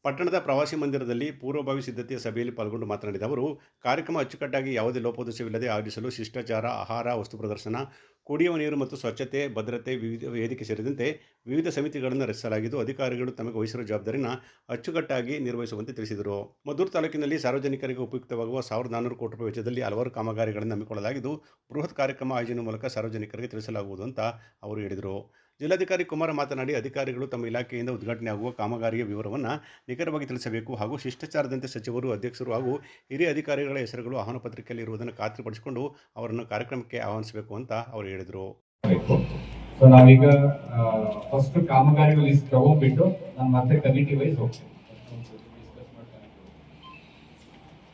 ಪಟ್ಟಣದ ಪ್ರವಾಸಿ ಮಂದಿರದಲ್ಲಿ ಪೂರ್ವಭಾವಿ ಸಿದ್ಧತೆಯ ಸಭೆಯಲ್ಲಿ ಪಾಲ್ಗೊಂಡು ಮಾತನಾಡಿದ ಅವರು, ಕಾರ್ಯಕ್ರಮ ಅಚ್ಚುಕಟ್ಟಾಗಿ ಯಾವುದೇ ಲೋಪದೋಷವಿಲ್ಲದೆ ಆಯೋಜಿಸಲು ಶಿಷ್ಟಾಚಾರ, ಆಹಾರ, ವಸ್ತು ಪ್ರದರ್ಶನ, ಕುಡಿಯುವ ನೀರು ಮತ್ತು ಸ್ವಚ್ಛತೆ, ಭದ್ರತೆ, ವಿವಿಧ ವೇದಿಕೆ ಸೇರಿದಂತೆ ವಿವಿಧ ಸಮಿತಿಗಳನ್ನು ರಚಿಸಲಾಗಿದ್ದು, ಅಧಿಕಾರಿಗಳು ತಮಗೆ ವಹಿಸಿರುವ ಜವಾಬ್ದಾರಿನ ಅಚ್ಚುಕಟ್ಟಾಗಿ ನಿರ್ವಹಿಸುವಂತೆ ತಿಳಿಸಿದರು. ಮದ್ದೂರು ತಾಲೂಕಿನಲ್ಲಿ ಸಾರ್ವಜನಿಕರಿಗೆ ಉಪಯುಕ್ತವಾಗುವ ಸಾವಿರದ ನಾನ್ನೂರು ಕೋಟಿ ರೂಪಾಯಿ ವೆಚ್ಚದಲ್ಲಿ ಹಲವಾರು ಕಾಮಗಾರಿಗಳನ್ನು ಹಮ್ಮಿಕೊಳ್ಳಲಾಗಿದ್ದು, ಬೃಹತ್ ಕಾರ್ಯಕ್ರಮ ಆಯೋಜನೆ ಮೂಲಕ ಸಾರ್ವಜನಿಕರಿಗೆ ತಿಳಿಸಲಾಗುವುದು ಅಂತ ಅವರು ಹೇಳಿದರು. ಜಿಲ್ಲಾಧಿಕಾರಿ ಕುಮಾರ್ ಮಾತನಾಡಿ ಅಧಿಕಾರಿಗಳು ತಮ್ಮ ಇಲಾಖೆಯಿಂದ ಉದ್ಘಾಟನೆಯಾಗುವ ಕಾಮಗಾರಿಯ ವಿವರವನ್ನು ನಿಖರವಾಗಿ ತಿಳಿಸಬೇಕು ಹಾಗೂ ಶಿಷ್ಟಾಚಾರದಂತೆ ಸಚಿವರು ಅಧ್ಯಕ್ಷರು ಹಾಗೂ ಹಿರಿಯ ಅಧಿಕಾರಿಗಳ ಹೆಸರುಗಳು ಆಹ್ವಾನ ಪತ್ರಿಕೆಯಲ್ಲಿ ಇರುವುದನ್ನು ಖಾತ್ರಿಪಡಿಸಿಕೊಂಡು ಅವರನ್ನು ಕಾರ್ಯಕ್ರಮಕ್ಕೆ ಆಹ್ವಾನಿಸಬೇಕು ಅಂತ ಅವರು ಹೇಳಿದರು. ಸೊ ನಾವೀಗ ಫಸ್ಟ್ ಕಾಮಗಾರಿಗಳ ಲಿಸ್ಟ್ ತಗೊಂಡ್ಬಿಟ್ಟು ನಾನು ಮತ್ತೆ ಕಮಿಟಿ ವೈಸ್ ಹೋಗ್ತೀನಿ.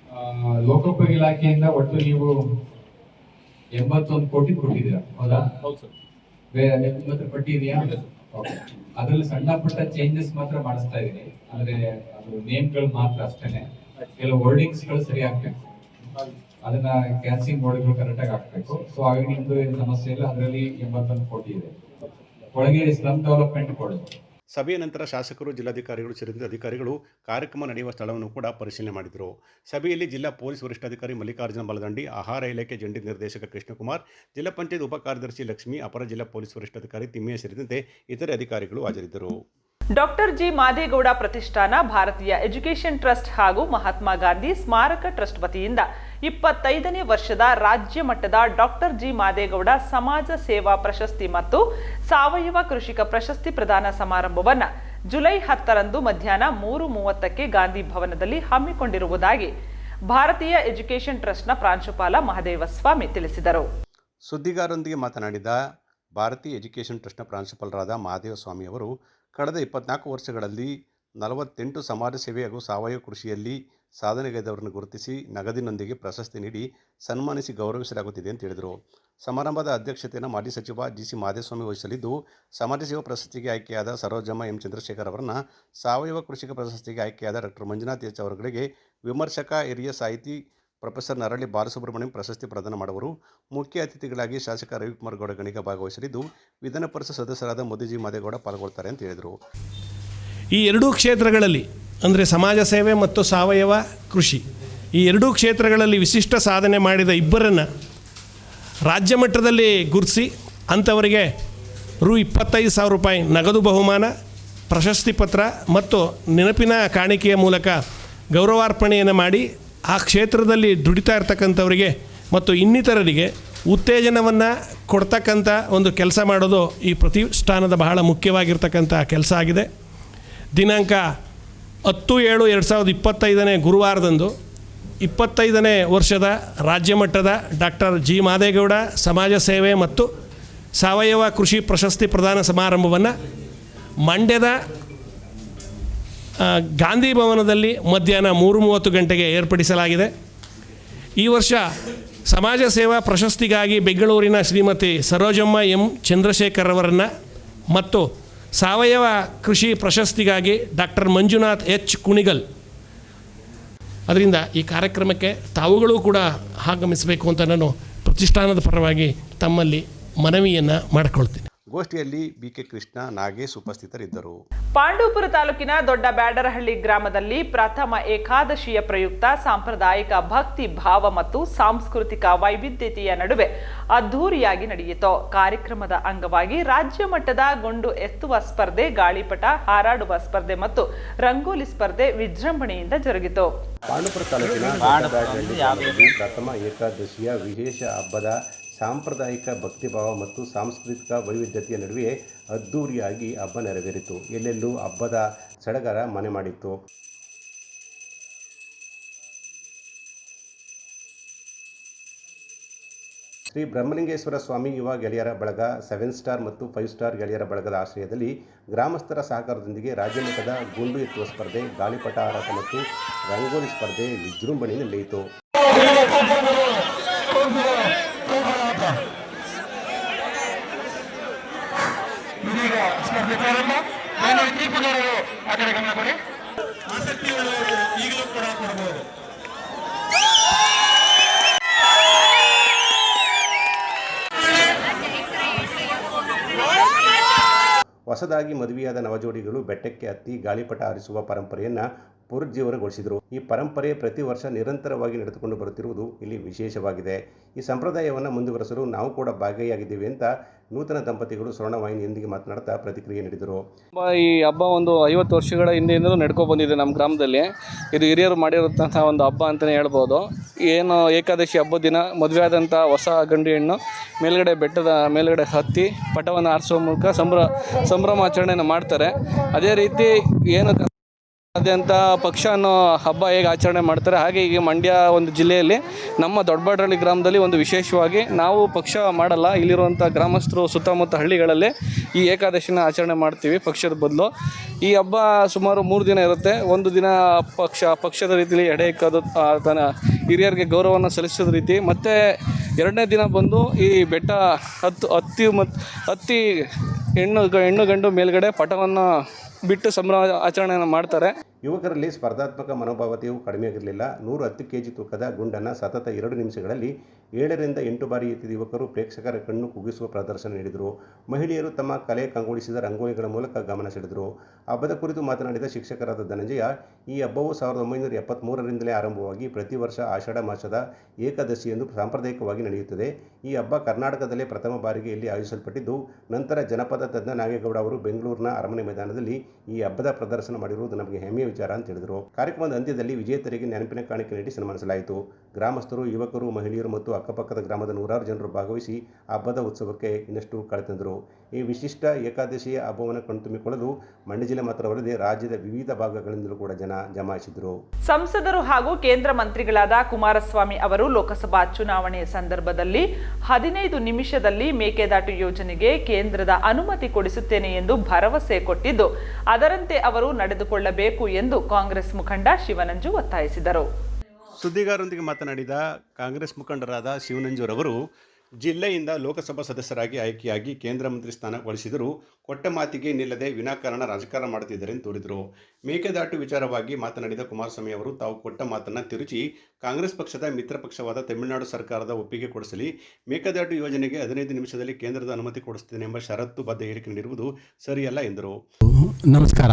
ಆ, ಲೋಕೋಪಯೋಗಿ ಇಲಾಖೆಯಿಂದ ಒಟ್ಟು ನೀವು ಎಂಬತ್ತೊಂದು ಕೋಟಿ ಕೊಟ್ಟಿದ್ದೀರಾ? ಹೌದಾ? ಹೌದು ನಿಮ್ಮ ಪಟ್ಟಿ ಇದೆಯಾ Okay. ಅದ್ರಲ್ಲಿ ಸಣ್ಣ ಪುಟ್ಟ ಚೇಂಜಸ್ ಮಾತ್ರ ಮಾಡಿಸ್ತಾ ಇದೀನಿ ಅಂದ್ರೆ ಅದು ನೇಮ್ಗಳು ಮಾತ್ರ ಅಷ್ಟೇನೆ. ಕೆಲವು ವರ್ಡಿಂಗ್ಸ್ಗಳು ಸರಿ ಆಗ್ಬೇಕು. ಅದನ್ನ ಕ್ಯಾನ್ಸಿಂಗ್ ವರ್ಡ್ಗಳು ಕರೆಕ್ಟ್ ಆಗಿ ಹಾಕ್ಬೇಕು. ಸೊ ಹಾಗಾಗಿ ನಿಮ್ದು ಏನು ಸಮಸ್ಯೆ ಇಲ್ಲ. ಅದರಲ್ಲಿ ಎಂಬತ್ತೊಂದು ಕೋಟಿ ಇದೆ. ಒಳಗೆ ಸ್ಲಮ್ ಡೆವಲಪ್ಮೆಂಟ್ ಕೊಡೋದು ಸಭೆಯ ನಂತರ ಶಾಸಕರು, ಜಿಲ್ಲಾಧಿಕಾರಿಗಳು ಸೇರಿದಂತೆ ಅಧಿಕಾರಿಗಳು ಕಾರ್ಯಕ್ರಮ ನಡೆಯುವ ಸ್ಥಳವನ್ನು ಕೂಡ ಪರಿಶೀಲನೆ ಮಾಡಿದರು. ಸಭೆಯಲ್ಲಿ ಜಿಲ್ಲಾ ಪೊಲೀಸ್ ವರಿಷ್ಠಾಧಿಕಾರಿ ಮಲ್ಲಿಕಾರ್ಜುನ ಬಲದಂಡಿ, ಆಹಾರ ಇಲಾಖೆ ಜಂಟಿ ನಿರ್ದೇಶಕ ಕೃಷ್ಣಕುಮಾರ್, ಜಿಲ್ಲಾ ಪಂಚಾಯತ್ ಉಪ ಕಾರ್ಯದರ್ಶಿ ಲಕ್ಷ್ಮಿ, ಅಪರ ಜಿಲ್ಲಾ ಪೊಲೀಸ್ ವರಿಷ್ಠಾಧಿಕಾರಿ ತಿಮ್ಮಯ್ಯ ಸೇರಿದಂತೆ ಇತರೆ ಅಧಿಕಾರಿಗಳು ಹಾಜರಿದ್ದರು. Doctor G. ಮಾದೇಗೌಡ ಪ್ರತಿಷ್ಠಾನ, ಭಾರತೀಯ ಎಜುಕೇಷನ್ ಟ್ರಸ್ಟ್ ಹಾಗೂ ಮಹಾತ್ಮ ಗಾಂಧಿ ಸ್ಮಾರಕ ಟ್ರಸ್ಟ್ ವತಿಯಿಂದ ಇಪ್ಪತ್ತೈದನೇ ವರ್ಷದ ರಾಜ್ಯ ಮಟ್ಟದ ಡಾಕ್ಟರ್ ಜಿ ಮಾದೇಗೌಡ ಸಮಾಜ ಸೇವಾ ಪ್ರಶಸ್ತಿ ಮತ್ತು ಸಾವಯವ ಕೃಷಿಕ ಪ್ರಶಸ್ತಿ ಪ್ರದಾನ ಸಮಾರಂಭವನ್ನು ಜುಲೈ ಹತ್ತರಂದು ಮಧ್ಯಾಹ್ನ ಮೂರು ಮೂವತ್ತಕ್ಕೆ ಗಾಂಧಿ ಭವನದಲ್ಲಿ ಹಮ್ಮಿಕೊಂಡಿರುವುದಾಗಿ ಭಾರತೀಯ ಎಜುಕೇಷನ್ ಟ್ರಸ್ಟ್ನ ಪ್ರಾಂಶುಪಾಲ ಮಹದೇವಸ್ವಾಮಿ ತಿಳಿಸಿದರು. ಸುದ್ದಿಗಾರರೊಂದಿಗೆ ಮಾತನಾಡಿದ ಭಾರತೀಯ ಎಜುಕೇಷನ್ ಟ್ರಸ್ಟ್ನ ಪ್ರಾಂಶುಪಾಲರಾದ ಮಹಾದೇವಸ್ವಾಮಿ ಅವರು, ಕಳೆದ ಇಪ್ಪತ್ನಾಲ್ಕು ವರ್ಷಗಳಲ್ಲಿ ನಲವತ್ತೆಂಟು ಸಮಾಜ ಸೇವೆ ಹಾಗೂ ಸಾವಯವ ಕೃಷಿಯಲ್ಲಿ ಸಾಧನೆಗೈದವರನ್ನು ಗುರುತಿಸಿ ನಗದಿನೊಂದಿಗೆ ಪ್ರಶಸ್ತಿ ನೀಡಿ ಸನ್ಮಾನಿಸಿ ಗೌರವಿಸಲಾಗುತ್ತಿದೆ ಅಂತ ಹೇಳಿದರು. ಸಮಾರಂಭದ ಅಧ್ಯಕ್ಷತೆಯನ್ನು ಮಾಜಿ ಸಚಿವ ಜಿ ಸಿ ಮಾಧೇಸ್ವಾಮಿ ವಹಿಸಲಿದ್ದು, ಸಮಾಜ ಸೇವಾ ಪ್ರಶಸ್ತಿಗೆ ಆಯ್ಕೆಯಾದ ಸರೋಜಮ್ಮ ಎಂ. ಚಂದ್ರಶೇಖರ್ ಅವರನ್ನು ಸಾವಯವ ಕೃಷಿಕ ಪ್ರಶಸ್ತಿಗೆ ಆಯ್ಕೆಯಾದ ಡಾಕ್ಟರ್ ಮಂಜುನಾಥ್ ಎಚ್ ಅವರುಗಳಿಗೆ ವಿಮರ್ಶಕ ಹಿರಿಯ ಸಾಹಿತಿ ಪ್ರೊಫೆಸರ್ ನರಳಿ ಬಾಲಸುಬ್ರಹ್ಮಣ್ಯಂ ಪ್ರಶಸ್ತಿ ಪ್ರದಾನ ಮಾಡುವರು. ಮುಖ್ಯ ಅತಿಥಿಗಳಾಗಿ ಶಾಸಕ ರವಿಕುಮಾರ್ ಗೌಡ ಗಣಿಗ ಭಾಗವಹಿಸಲಿದ್ದು, ವಿಧಾನ ಪರಿಷತ್ ಸದಸ್ಯರಾದ ಮೋದಿಜಿ ಮಾದೇಗೌಡ ಪಾಲ್ಗೊಳ್ತಾರೆ ಅಂತ ಹೇಳಿದರು. ಈ ಎರಡೂ ಕ್ಷೇತ್ರಗಳಲ್ಲಿ ಅಂದರೆ ಸಮಾಜ ಸೇವೆ ಮತ್ತು ಸಾವಯವ ಕೃಷಿ. ಈ ಎರಡೂ ಕ್ಷೇತ್ರಗಳಲ್ಲಿ ವಿಶಿಷ್ಟ ಸಾಧನೆ ಮಾಡಿದ ಇಬ್ಬರನ್ನು ರಾಜ್ಯ ಮಟ್ಟದಲ್ಲಿ ಗುರುತಿಸಿ ಅಂಥವರಿಗೆ ರು ಇಪ್ಪತ್ತೈದು ಸಾವಿರ ರೂಪಾಯಿ ನಗದು ಬಹುಮಾನ, ಪ್ರಶಸ್ತಿ ಪತ್ರ ಮತ್ತು ನೆನಪಿನ ಕಾಣಿಕೆಯ ಮೂಲಕ ಗೌರವಾರ್ಪಣೆಯನ್ನು ಮಾಡಿ ಆ ಕ್ಷೇತ್ರದಲ್ಲಿ ದುಡಿತಾ ಇರ್ತಕ್ಕಂಥವರಿಗೆ ಮತ್ತು ಇನ್ನಿತರರಿಗೆ ಉತ್ತೇಜನವನ್ನು ಕೊಡ್ತಕ್ಕಂಥ ಒಂದು ಕೆಲಸ ಮಾಡೋದು ಈ ಪ್ರತಿಷ್ಠಾನದ ಬಹಳ ಮುಖ್ಯವಾಗಿರ್ತಕ್ಕಂಥ ಕೆಲಸ ಆಗಿದೆ. ದಿನಾಂಕ ಹತ್ತು ಏಳು ಎರಡು ಸಾವಿರದ ಇಪ್ಪತ್ತೈದನೇ ಗುರುವಾರದಂದು ಇಪ್ಪತ್ತೈದನೇ ವರ್ಷದ ರಾಜ್ಯ ಮಟ್ಟದ ಡಾಕ್ಟರ್ ಜಿ ಮಾದೇಗೌಡ ಸಮಾಜ ಸೇವೆ ಮತ್ತು ಸಾವಯವ ಕೃಷಿ ಪ್ರಶಸ್ತಿ ಪ್ರದಾನ ಸಮಾರಂಭವನ್ನು ಮಂಡ್ಯದ ಗಾಂಧಿ ಭವನದಲ್ಲಿ ಮಧ್ಯಾಹ್ನ ಮೂರು ಮೂವತ್ತು ಗಂಟೆಗೆ ಏರ್ಪಡಿಸಲಾಗಿದೆ. ಈ ವರ್ಷ ಸಮಾಜ ಸೇವಾ ಪ್ರಶಸ್ತಿಗಾಗಿ ಬೆಂಗಳೂರಿನ ಶ್ರೀಮತಿ ಸರೋಜಮ್ಮ ಎಂ ಚಂದ್ರಶೇಖರ್ ಅವರನ್ನು ಮತ್ತು ಸಾವಯವ ಕೃಷಿ ಪ್ರಶಸ್ತಿಗಾಗಿ ಡಾಕ್ಟರ್ ಮಂಜುನಾಥ್ ಎಚ್. ಕುಣಿಗಲ್. ಅದರಿಂದ ಈ ಕಾರ್ಯಕ್ರಮಕ್ಕೆ ತಾವುಗಳು ಕೂಡ ಆಗಮಿಸಬೇಕು ಅಂತ ನಾನು ಪ್ರತಿಷ್ಠಾನದ ಪರವಾಗಿ ತಮ್ಮಲ್ಲಿ ಮನವಿಯನ್ನು ಮಾಡಿಕೊಳ್ತೀನಿ. ಗೋಷ್ಠಿಯಲ್ಲಿ ಬಿ ಕೆ ಕೃಷ್ಣ ನಾಗೇಶ್ ಉಪಸ್ಥಿತರಿದ್ದರು. ಪಾಂಡವಪುರ ತಾಲೂಕಿನ ದೊಡ್ಡ ಬ್ಯಾಡರಹಳ್ಳಿ ಗ್ರಾಮದಲ್ಲಿ ಪ್ರಥಮ ಏಕಾದಶಿಯ ಪ್ರಯುಕ್ತ ಸಾಂಪ್ರದಾಯಿಕ ಭಕ್ತಿ ಭಾವ ಮತ್ತು ಸಾಂಸ್ಕೃತಿಕ ವೈವಿಧ್ಯತೆಯ ನಡುವೆ ಅದ್ಧೂರಿಯಾಗಿ ನಡೆಯಿತು. ಕಾರ್ಯಕ್ರಮದ ಅಂಗವಾಗಿ ರಾಜ್ಯ ಮಟ್ಟದ ಗುಂಡು ಎತ್ತುವ ಸ್ಪರ್ಧೆ ಗಾಳಿಪಟ ಹಾರಾಡುವ ಸ್ಪರ್ಧೆ ಮತ್ತು ರಂಗೋಲಿ ಸ್ಪರ್ಧೆ ವಿಜೃಂಭಣೆಯಿಂದ ಜರುಗಿತು. ಪಾಂಡವಪುರ ತಾಲೂಕಿನ ಪ್ರಥಮ ಏಕಾದಶಿಯ ವಿಶೇಷ ಹಬ್ಬದ ಸಾಂಪ್ರದಾಯಿಕ ಭಕ್ತಿಭಾವ ಮತ್ತು ಸಾಂಸ್ಕೃತಿಕ ವೈವಿಧ್ಯತೆಯ ನಡುವೆ ಅದ್ಧೂರಿಯಾಗಿ ಹಬ್ಬ ನೆರವೇರಿತು. ಎಲ್ಲೆಲ್ಲೂ ಹಬ್ಬದ ಸಡಗರ ಮನೆ ಮಾಡಿತ್ತು. ಶ್ರೀ ಬ್ರಹ್ಮಲಿಂಗೇಶ್ವರ ಸ್ವಾಮಿ, ಯುವ ಗೆಳೆಯರ ಬಳಗ, ಸೆವೆನ್ ಸ್ಟಾರ್ ಮತ್ತು ಫೈವ್ ಸ್ಟಾರ್ ಗೆಳೆಯರ ಬಳಗದ ಆಶ್ರಯದಲ್ಲಿ ಗ್ರಾಮಸ್ಥರ ಸಹಕಾರದೊಂದಿಗೆ ರಾಜ್ಯಮಟ್ಟದ ಗುಂಡು ಎತ್ತುವ ಸ್ಪರ್ಧೆ, ಗಾಳಿಪಟ ಹಾರಾಟ ಮತ್ತು ರಂಗೋಲಿ ಸ್ಪರ್ಧೆ ವಿಜೃಂಭಣೆ ನಡೆಯಿತು. ಹೊಸದಾಗಿ ಮದುವೆಯಾದ ನವಜೋಡಿಗಳು ಬೆಟ್ಟಕ್ಕೆ ಹತ್ತಿ ಗಾಳಿಪಟ ಹಾರಿಸುವ ಪರಂಪರೆಯನ್ನು ಪುನರುಜ್ಜೀವನಗೊಳಿಸಿದರು ಈ ಪರಂಪರೆ ಪ್ರತಿ ವರ್ಷ ನಿರಂತರವಾಗಿ ನಡೆದುಕೊಂಡು ಬರುತ್ತಿರುವುದು ಇಲ್ಲಿ ವಿಶೇಷವಾಗಿದೆ. ಈ ಸಂಪ್ರದಾಯವನ್ನು ಮುಂದುವರೆಸಲು ನಾವು ಕೂಡ ಭಾಗಿಯಾಗಿದ್ದೀವಿ ಅಂತ ನೂತನ ದಂಪತಿಗಳು ಸ್ವರ್ಣವಾಹಿನಿಯೊಂದಿಗೆ ಮಾತನಾಡ್ತಾ ಪ್ರತಿಕ್ರಿಯೆ ನೀಡಿದರು. ಈ ಹಬ್ಬ ಒಂದು ಐವತ್ತು ವರ್ಷಗಳ ಹಿಂದೆಯಿಂದಲೂ ನಡ್ಕೊ ಬಂದಿದೆ ನಮ್ಮ ಗ್ರಾಮದಲ್ಲಿ. ಇದು ಹಿರಿಯರು ಮಾಡಿರುವಂತಹ ಒಂದು ಹಬ್ಬ ಅಂತಲೇ ಹೇಳ್ಬೋದು. ಏನು ಏಕಾದಶಿ ಹಬ್ಬದ ದಿನ ಮದುವೆ ಆದಂಥ ಹೊಸ ಗಂಡು ಹೆಣ್ಣು ಮೇಲ್ಗಡೆ ಬೆಟ್ಟದ ಮೇಲ್ಗಡೆ ಹತ್ತಿ ಪಟವನ್ನು ಆರಿಸುವ ಮೂಲಕ ಸಂಭ್ರ ಸಂಭ್ರಮಾಚರಣೆಯನ್ನು ಮಾಡ್ತಾರೆ. ಅದೇ ರೀತಿ ಏನು ಆದ್ಯಂತ ಪಕ್ಷ ಅನ್ನೋ ಹಬ್ಬ ಹೇಗೆ ಆಚರಣೆ ಮಾಡ್ತಾರೆ, ಹಾಗೆ ಈಗ ಮಂಡ್ಯ ಒಂದು ಜಿಲ್ಲೆಯಲ್ಲಿ ನಮ್ಮ ದೊಡ್ಡಬಾಡ್ರಳ್ಳಿ ಗ್ರಾಮದಲ್ಲಿ ಒಂದು ವಿಶೇಷವಾಗಿ ನಾವು ಪಕ್ಷ ಮಾಡಲ್ಲ, ಇಲ್ಲಿರುವಂಥ ಗ್ರಾಮಸ್ಥರು ಸುತ್ತಮುತ್ತ ಹಳ್ಳಿಗಳಲ್ಲಿ ಈ ಏಕಾದಶಿನ ಆಚರಣೆ ಮಾಡ್ತೀವಿ ಪಕ್ಷದ ಬದಲು. ಈ ಹಬ್ಬ ಸುಮಾರು ಮೂರು ದಿನ ಇರುತ್ತೆ, ಒಂದು ದಿನ ಪಕ್ಷ, ಪಕ್ಷದ ರೀತಿಯಲ್ಲಿ ಎಡೆ ಇಕ್ಕೋದು ತನ್ನ ಹಿರಿಯರಿಗೆ ಗೌರವವನ್ನು ಸಲ್ಲಿಸೋದ ರೀತಿ. ಮತ್ತು ಎರಡನೇ ದಿನ ಬಂದು ಈ ಬೆಟ್ಟ ಹತ್ತು, ಹತ್ತಿ ಮತ್ತು ಹತ್ತಿ ಹೆಣ್ಣು ಹೆಣ್ಣು ಗಂಡು ಮೇಲ್ಗಡೆ ಪಟವನ್ನು ಬಿಟ್ಟು ಸಂಭ್ರಮ ಆಚರಣೆಯನ್ನು ಮಾಡ್ತಾರೆ. ಯುವಕರಲ್ಲಿ ಸ್ಪರ್ಧಾತ್ಮಕ ಮನೋಭಾವತೆಯು ಕಡಿಮೆಯಾಗಿರಲಿಲ್ಲ. ನೂರು ಹತ್ತು ಕೆಜಿ ತೂಕದ ಗುಂಡನ್ನು ಸತತ ಎರಡು ನಿಮಿಷಗಳಲ್ಲಿ ಏಳರಿಂದ ಎಂಟು ಬಾರಿ ಎತ್ತಿದ ಯುವಕರು ಪ್ರೇಕ್ಷಕರ ಕಣ್ಣು ಕುಗ್ಗಿಸುವ ಪ್ರದರ್ಶನ ನೀಡಿದರು. ಮಹಿಳೆಯರು ತಮ್ಮ ಕಲೆ ಕಂಗೊಳಿಸಿದ ರಂಗೋಲಿಗಳ ಮೂಲಕ ಗಮನ ಸೆಳೆದರು. ಹಬ್ಬದ ಕುರಿತು ಮಾತನಾಡಿದ ಶಿಕ್ಷಕರಾದ ಧನಂಜಯ, ಈ ಹಬ್ಬವು ಸಾವಿರದ ಒಂಬೈನೂರ ಎಪ್ಪತ್ತ್ಮೂರರಿಂದಲೇ ಆರಂಭವಾಗಿ ಪ್ರತಿ ವರ್ಷ ಆಷಾಢ ಮಾಸದ ಏಕಾದಶಿಯನ್ನು ಸಾಂಪ್ರದಾಯಿಕವಾಗಿ ನಡೆಯುತ್ತದೆ. ಈ ಹಬ್ಬ ಕರ್ನಾಟಕದಲ್ಲೇ ಪ್ರಥಮ ಬಾರಿಗೆ ಇಲ್ಲಿ ಆಯೋಜಿಸಲ್ಪಟ್ಟಿದ್ದು, ನಂತರ ಜನಪದ ತಜ್ಞ ನಾಗೇಗೌಡ ಅವರು ಬೆಂಗಳೂರಿನ ಅರಮನೆ ಮೈದಾನದಲ್ಲಿ ಈ ಹಬ್ಬದ ಪ್ರದರ್ಶನ ಮಾಡಿರುವುದು ನಮಗೆ ಹೆಮ್ಮೆಯ ವಿಚಾರ ಅಂತ ಹೇಳಿದರು. ಕಾರ್ಯಕ್ರಮದ ಅಂತ್ಯದಲ್ಲಿ ವಿಜೇತರಿಗೆ ನೆನಪಿನ ಕಾಣಿಕೆ ನೀಡಿ ಸನ್ಮಾನಿಸಲಾಯಿತು. ಗ್ರಾಮಸ್ಥರು, ಯುವಕರು, ಮಹಿಳೆಯರು ಮತ್ತು ಅಕ್ಕಪಕ್ಕದ ಗ್ರಾಮದ ನೂರಾರು ಜನರು ಭಾಗವಹಿಸಿ ಹಬ್ಬದ ಉತ್ಸವಕ್ಕೆ ಇನ್ನಷ್ಟು ಕಳೆತಂದರು. ಈ ವಿಶಿಷ್ಟ ಏಕಾದಶಿಯ ಹಬ್ಬವನ್ನು ಕಣ್ತುಂಬಿಕೊಳ್ಳಲು ಮಂಡ್ಯ ಜಿಲ್ಲೆ ಮಾತ್ರವಲ್ಲದೆ ರಾಜ್ಯದ ವಿವಿಧ ಭಾಗಗಳಿಂದಲೂ ಕೂಡ ಜನ ಜಮಾಯಿಸಿದರು. ಸಂಸದರು ಹಾಗೂ ಕೇಂದ್ರ ಮಂತ್ರಿಗಳಾದ ಕುಮಾರಸ್ವಾಮಿ ಅವರು ಲೋಕಸಭಾ ಚುನಾವಣೆಯ ಸಂದರ್ಭದಲ್ಲಿ ಹದಿನೈದು ನಿಮಿಷದಲ್ಲಿ ಮೇಕೆದಾಟು ಯೋಜನೆಗೆ ಕೇಂದ್ರದ ಅನುಮತಿ ಕೊಡಿಸುತ್ತೇನೆ ಎಂದು ಭರವಸೆ ಕೊಟ್ಟಿದ್ದು, ಅದರಂತೆ ಅವರು ನಡೆದುಕೊಳ್ಳಬೇಕು ಕಾಂಗ್ರೆಸ್ ಮುಖಂಡ ಶಿವನಂಜು ಒತ್ತಾಯಿಸಿದರು. ಸುದ್ದಿಗಾರರೊಂದಿಗೆ ಮಾತನಾಡಿದ ಕಾಂಗ್ರೆಸ್ ಮುಖಂಡರಾದ ಶಿವನಂಜುರವರು ಜಿಲ್ಲೆಯಿಂದ ಲೋಕಸಭಾ ಸದಸ್ಯರಾಗಿ ಆಯ್ಕೆಯಾಗಿ ಕೇಂದ್ರ ಮಂತ್ರಿ ಸ್ಥಾನ ಗಳಿಸಿದರೂ ಕೊಟ್ಟ ಮಾತಿಗೆ ನಿಲ್ಲದೆ ವಿನಾಕಾರಣ ರಾಜಕಾರಣ ಮಾಡುತ್ತಿದ್ದಾರೆ ಎಂದು ತೋರಿದರು ಮೇಕೆದಾಟು ವಿಚಾರವಾಗಿ ಮಾತನಾಡಿದ ಕುಮಾರಸ್ವಾಮಿ ಅವರು ತಾವು ಕೊಟ್ಟ ಮಾತನ್ನು ತಿರುಚಿ ಕಾಂಗ್ರೆಸ್ ಪಕ್ಷದ ಮಿತ್ರ ಪಕ್ಷವಾದ ತಮಿಳುನಾಡು ಸರ್ಕಾರದ ಒಪ್ಪಿಗೆ ಕೊಡಿಸಲಿ ಮೇಕೆದಾಟು ಯೋಜನೆಗೆ ಹದಿನೈದು ನಿಮಿಷದಲ್ಲಿ ಕೇಂದ್ರದ ಅನುಮತಿ ಕೊಡಿಸುತ್ತೇನೆ ಎಂಬ ಷರತ್ತು ಬದ್ಧ ಹೇಳಿಕೆ ನೀಡಿರುವುದು ಸರಿಯಲ್ಲ ಎಂದರು. ನಮಸ್ಕಾರ.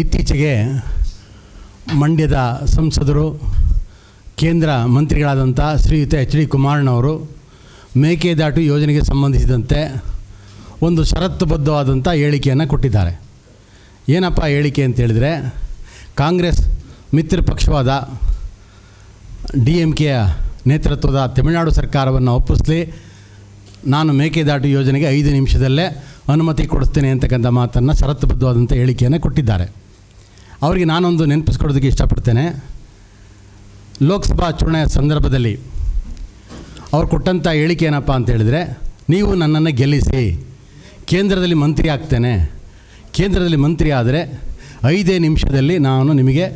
ಇತ್ತೀಚೆಗೆ ಮಂಡ್ಯದ ಸಂಸದರು, ಕೇಂದ್ರ ಮಂತ್ರಿಗಳಾದಂಥ ಶ್ರೀಯುತ ಎಚ್ ಡಿ ಕುಮಾರಣ್ಣವರು ಮೇಕೆದಾಟು ಯೋಜನೆಗೆ ಸಂಬಂಧಿಸಿದಂತೆ ಒಂದು ಷರತ್ತುಬದ್ಧವಾದಂಥ ಹೇಳಿಕೆಯನ್ನು ಕೊಟ್ಟಿದ್ದಾರೆ. ಏನಪ್ಪ ಹೇಳಿಕೆ ಅಂತೇಳಿದರೆ ಕಾಂಗ್ರೆಸ್ ಮಿತ್ರ ಪಕ್ಷವಾದ ಡಿ ಎಂ ಕೆಯ ನೇತೃತ್ವದ ತಮಿಳುನಾಡು ಸರ್ಕಾರವನ್ನು ಒಪ್ಪಿಸಲಿ, ನಾನು ಮೇಕೆದಾಟು ಯೋಜನೆಗೆ ಐದು ನಿಮಿಷದಲ್ಲೇ ಅನುಮತಿ ಕೊಡಿಸ್ತೇನೆ ಅಂತಕ್ಕಂಥ ಮಾತನ್ನು ಷರತ್ತುಬದ್ಧವಾದಂಥ ಹೇಳಿಕೆಯನ್ನು ಕೊಟ್ಟಿದ್ದಾರೆ. ಅವರಿಗೆ ನಾನೊಂದು ನೆನಪಿಸ್ಕೊಡೋದಕ್ಕೆ ಇಷ್ಟಪಡ್ತೇನೆ. ಲೋಕಸಭಾ ಚುನಾವಣೆಯ ಸಂದರ್ಭದಲ್ಲಿ ಅವ್ರು ಕೊಟ್ಟಂಥ ಹೇಳಿಕೆ ಏನಪ್ಪ ಅಂತ ಹೇಳಿದರೆ, ನೀವು ನನ್ನನ್ನು ಗೆಲ್ಲಿಸಿ, ಕೇಂದ್ರದಲ್ಲಿ ಮಂತ್ರಿ ಆಗ್ತೇನೆ. ಕೇಂದ್ರದಲ್ಲಿ ಮಂತ್ರಿ ಆದರೆ ಐದೇ ನಿಮಿಷದಲ್ಲಿ ನಾನು ನಿಮಗೆ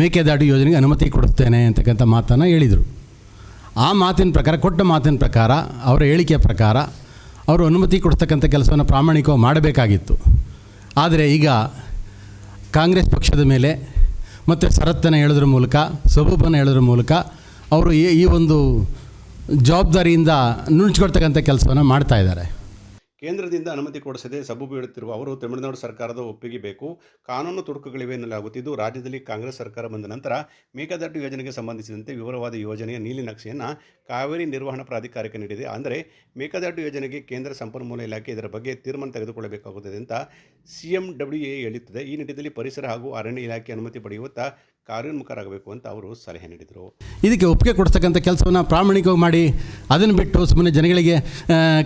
ಮೇಕೆದಾಟು ಯೋಜನೆಗೆ ಅನುಮತಿ ಕೊಡುತ್ತೇನೆ ಅಂತಕ್ಕಂಥ ಮಾತನ್ನು ಹೇಳಿದರು. ಆ ಮಾತಿನ ಪ್ರಕಾರ, ಕೊಟ್ಟ ಮಾತಿನ ಪ್ರಕಾರ, ಅವರ ಹೇಳಿಕೆಯ ಪ್ರಕಾರ ಅವರು ಅನುಮತಿ ಕೊಡ್ತಕ್ಕಂಥ ಕೆಲಸವನ್ನು ಪ್ರಾಮಾಣಿಕವಾಗಿ ಮಾಡಬೇಕಾಗಿತ್ತು. ಆದರೆ ಈಗ ಕಾಂಗ್ರೆಸ್ ಪಕ್ಷದ ಮೇಲೆ ಮತ್ತು ಸರತ್ತನ್ನು ಹೇಳೋದ್ರ ಮೂಲಕ ಸಬೂಬನ್ನು ಹೇಳೋದ್ರ ಮೂಲಕ ಅವರು ಈ ಒಂದು ಜವಾಬ್ದಾರಿಯಿಂದ ನುಣುಚ್ಕೊಳ್ತಕ್ಕಂಥ ಕೆಲಸವನ್ನು ಮಾಡ್ತಾ ಇದ್ದಾರೆ. ಕೇಂದ್ರದಿಂದ ಅನುಮತಿ ಕೊಡಿಸದೆ ಸಬೂಬು ಬೀಳುತ್ತಿರುವ ಅವರು ತಮಿಳುನಾಡು ಸರ್ಕಾರದ ಒಪ್ಪಿಗೆ ಬೇಕು. ಕಾನೂನು ತುಡುಕುಗಳಿವೆ ಎನ್ನಲಾಗುತ್ತಿದ್ದು, ರಾಜ್ಯದಲ್ಲಿ ಕಾಂಗ್ರೆಸ್ ಸರ್ಕಾರ ಬಂದ ನಂತರ ಮೇಕೆದಾಟು ಯೋಜನೆಗೆ ಸಂಬಂಧಿಸಿದಂತೆ ವಿವರವಾದ ಯೋಜನೆಯ ನೀಲಿ ನಕ್ಷೆಯನ್ನು ಕಾವೇರಿ ನಿರ್ವಹಣಾ ಪ್ರಾಧಿಕಾರಕ್ಕೆ ನೀಡಿದೆ. ಅಂದರೆ ಮೇಕೆದಾಟು ಯೋಜನೆಗೆ ಕೇಂದ್ರ ಸಂಪನ್ಮೂಲ ಇಲಾಖೆ ಇದರ ಬಗ್ಗೆ ತೀರ್ಮಾನ ತೆಗೆದುಕೊಳ್ಳಬೇಕಾಗುತ್ತದೆ ಅಂತ ಸಿ ಎಂ ಡಬ್ಲ್ಯೂ ಎ ಹೇಳುತ್ತದೆ. ಈ ನಿಟ್ಟಿನಲ್ಲಿ ಪರಿಸರ ಹಾಗೂ ಅರಣ್ಯ ಇಲಾಖೆ ಅನುಮತಿ ಪಡೆಯುತ್ತಾ ಕಾರ್ಯೋನ್ಮುಖರಾಗಬೇಕು ಅಂತ ಅವರು ಸಲಹೆ ನೀಡಿದರು. ಇದಕ್ಕೆ ಒಪ್ಪಿಗೆ ಕೊಡ್ತಕ್ಕಂಥ ಕೆಲಸವನ್ನು ಪ್ರಾಮಾಣಿಕವಾಗಿ ಮಾಡಿ, ಅದನ್ನು ಬಿಟ್ಟು ಸುಮ್ಮನೆ ಜನಗಳಿಗೆ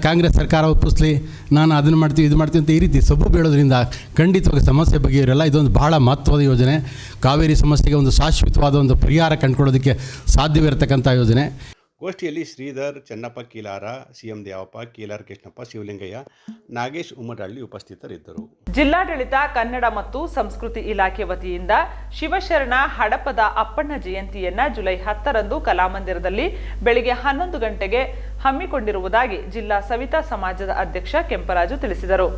ಕಾಂಗ್ರೆಸ್ ಸರ್ಕಾರ ಒಪ್ಪಿಸ್ಲಿ, ನಾನು ಅದನ್ನು ಮಾಡ್ತೀವಿ, ಇದು ಮಾಡ್ತೀವಿ ಅಂತ ಈ ರೀತಿ ಸೊಬ್ಬು ಬೀಳೋದ್ರಿಂದ ಖಂಡಿತವಾಗಿ ಸಮಸ್ಯೆ ಬಗೆಹರಿಯಲ್ಲ. ಇದೊಂದು ಬಹಳ ಮಹತ್ವದ ಯೋಜನೆ. ಕಾವೇರಿ ಸಮಸ್ಯೆಗೆ ಒಂದು ಶಾಶ್ವತವಾದ ಒಂದು ಪರಿಹಾರ ಕಂಡುಕೊಳ್ಳೋದಕ್ಕೆ ಸಾಧ್ಯವಿರತಕ್ಕಂಥ ಯೋಜನೆ. ಗೋಷ್ಠಿಯಲ್ಲಿ ಶ್ರೀಧರ್ ಚೆನ್ನಪ್ಪ ಕೀಲಾರ ಸಿಎಂ ದೇವಪ್ಪ ಕೀಲಾರ್ ಕೃಷ್ಣಪ್ಪ ಶಿವಲಿಂಗಯ್ಯ ನಾಗೇಶ್ ಉಮ್ಮಡಹಳ್ಳಿ ಉಪಸ್ಥಿತರಿದ್ದರು. ಜಿಲ್ಲಾಡಳಿತ ಕನ್ನಡ ಮತ್ತು ಸಂಸ್ಕೃತಿ ಇಲಾಖೆ ವತಿಯಿಂದ ಶಿವಶರಣ ಹಡಪದ ಅಪ್ಪಣ್ಣ ಜಯಂತಿಯನ್ನ ಜುಲೈ ಹತ್ತರಂದು ಕಲಾಮಂದಿರದಲ್ಲಿ ಬೆಳಿಗ್ಗೆ ಹನ್ನೊಂದು ಗಂಟೆಗೆ ಹಮ್ಮಿಕೊಂಡಿರುವುದಾಗಿ ಜಿಲ್ಲಾ ಸವಿತಾ ಸಮಾಜದ ಅಧ್ಯಕ್ಷ ಕೆಂಪರಾಜು ತಿಳಿಸಿದರು.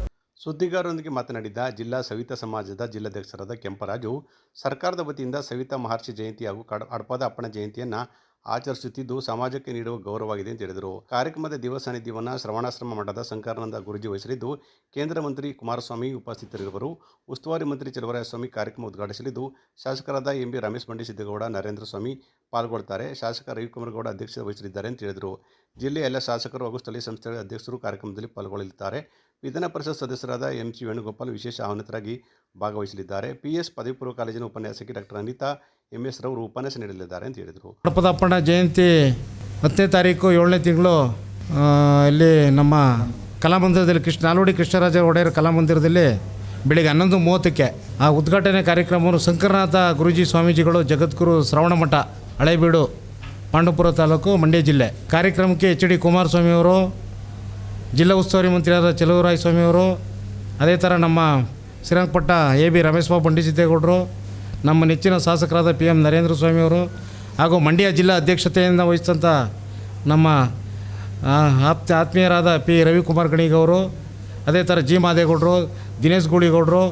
ಸುದ್ದಿಗಾರರೊಂದಿಗೆ ಮಾತನಾಡಿದ ಜಿಲ್ಲಾ ಸವಿತಾ ಸಮಾಜದ ಜಿಲ್ಲಾಧ್ಯಕ್ಷರಾದ ಕೆಂಪರಾಜು ಸರ್ಕಾರದ ವತಿಯಿಂದ ಸವಿತಾ ಮಹರ್ಷಿ ಜಯಂತಿ ಹಾಗೂ ಕಡ ಹಡಪದ ಅಪ್ಪಣ ಜಯಂತಿಯನ್ನು ಆಚರಿಸುತ್ತಿದ್ದು ಸಮಾಜಕ್ಕೆ ನೀಡುವ ಗೌರವವಾಗಿದೆ ಎಂದು ಹೇಳಿದರು. ಕಾರ್ಯಕ್ರಮದ ದಿವಸ ಸಾನ್ನಿಧ್ಯವನ್ನು ಶ್ರವಣಾಶ್ರಮ ಮಠದ ಶಂಕರಾನಂದ ಗುರುಜಿ ವಹಿಸಲಿದ್ದು, ಕೇಂದ್ರ ಮಂತ್ರಿ ಕುಮಾರಸ್ವಾಮಿ ಉಪಸ್ಥಿತರಿರುವರು. ಉಸ್ತುವಾರಿ ಮಂತ್ರಿ ಚಲುವರಾಯಸ್ವಾಮಿ ಕಾರ್ಯಕ್ರಮ ಉದ್ಘಾಟಿಸಲಿದ್ದು, ಶಾಸಕರಾದ ಎಂ ಬಿ ರಮೇಶ್ ಬಂಡಿ ಸಿದ್ದೇಗೌಡ ನರೇಂದ್ರ ಸ್ವಾಮಿ ಪಾಲ್ಗೊಳ್ತಾರೆ. ಶಾಸಕ ರವಿಕುಮಾರ್ ಗೌಡ ಅಧ್ಯಕ್ಷತೆ ವಹಿಸಲಿದ್ದಾರೆ ಅಂತ ಹೇಳಿದರು. ಜಿಲ್ಲೆಯ ಎಲ್ಲ ಶಾಸಕರು ಹಾಗೂ ಸ್ಥಳೀಯ ಸಂಸ್ಥೆಗಳ ಅಧ್ಯಕ್ಷರು ಕಾರ್ಯಕ್ರಮದಲ್ಲಿ ಪಾಲ್ಗೊಳ್ಳಲಿದ್ದಾರೆ. ವಿಧಾನ ಪರಿಷತ್ ಸದಸ್ಯರಾದ ಎಂ ಸಿ ವೇಣುಗೋಪಾಲ್ ವಿಶೇಷ ಆಹ್ವಾನಿತರಾಗಿ ಭಾಗವಹಿಸಲಿದ್ದಾರೆ. ಪಿ ಎಸ್ ಪದವಿ ಪೂರ್ವ ಕಾಲೇಜಿನ ಉಪನ್ಯಾಸಕಿ ಡಾಕ್ಟರ್ ಅನಿತಾ ಎಂ ಎಸ್ ರವರು ಉಪನ್ಯಾಸ ನೀಡಲಿದ್ದಾರೆ ಅಂತ ಹೇಳಿದರು. ಹಡಪದಪ್ಪಣ್ಣ ಜಯಂತಿ ಹತ್ತನೇ ತಾರೀಕು ಏಳನೇ ತಿಂಗಳು ಇಲ್ಲಿ ನಮ್ಮ ಕಲಾಮಂದಿರದಲ್ಲಿ ಕೃಷ್ಣ, ನಾಲ್ವಡಿ ಕೃಷ್ಣರಾಜ ಒಡೆಯರ್ ಕಲಾಮಂದಿರದಲ್ಲಿ ಬೆಳಿಗ್ಗೆ ಹನ್ನೊಂದು ಮೂವತ್ತಕ್ಕೆ ಆ ಉದ್ಘಾಟನೆ ಕಾರ್ಯಕ್ರಮವನ್ನು ಶಂಕರನಾಥ ಗುರುಜಿ ಸ್ವಾಮೀಜಿಗಳು, ಜಗದ್ಗುರು ಶ್ರವಣ ಮಠ, ಹಳೇಬೀಡು, ಪಾಂಡವಪುರ ತಾಲೂಕು, ಮಂಡ್ಯ ಜಿಲ್ಲೆ. ಕಾರ್ಯಕ್ರಮಕ್ಕೆ ಎಚ್ ಡಿ ಕುಮಾರಸ್ವಾಮಿ ಅವರು, ಜಿಲ್ಲಾ ಉಸ್ತುವಾರಿ ಮಂತ್ರಿಯಾದ ಚಲುವರಾಯ ಸ್ವಾಮಿಯವರು ಅದೇ ಥರ ನಮ್ಮ ಶ್ರೀರಂಗಪಟ್ಟ ಎ ಬಿ ರಮೇಶ್ ಬಾಬು ನಮ್ಮ ನೆಚ್ಚಿನ ಶಾಸಕರಾದ ಪಿ ಎಂ ನರೇಂದ್ರ ಸ್ವಾಮಿಯವರು ಹಾಗೂ ಮಂಡ್ಯ ಜಿಲ್ಲಾ ಅಧ್ಯಕ್ಷತೆಯಿಂದ ವಹಿಸಿದಂಥ ನಮ್ಮ ಆಪ್ತ ಆತ್ಮೀಯರಾದ ಪಿ ರವಿಕುಮಾರ್ ಗಣಿಗವರು ಅದೇ ಥರ ಜಿ ಮಾದೇಗೌಡರು, ದಿನೇಶ್ ಗೂಳಿಗೌಡರು,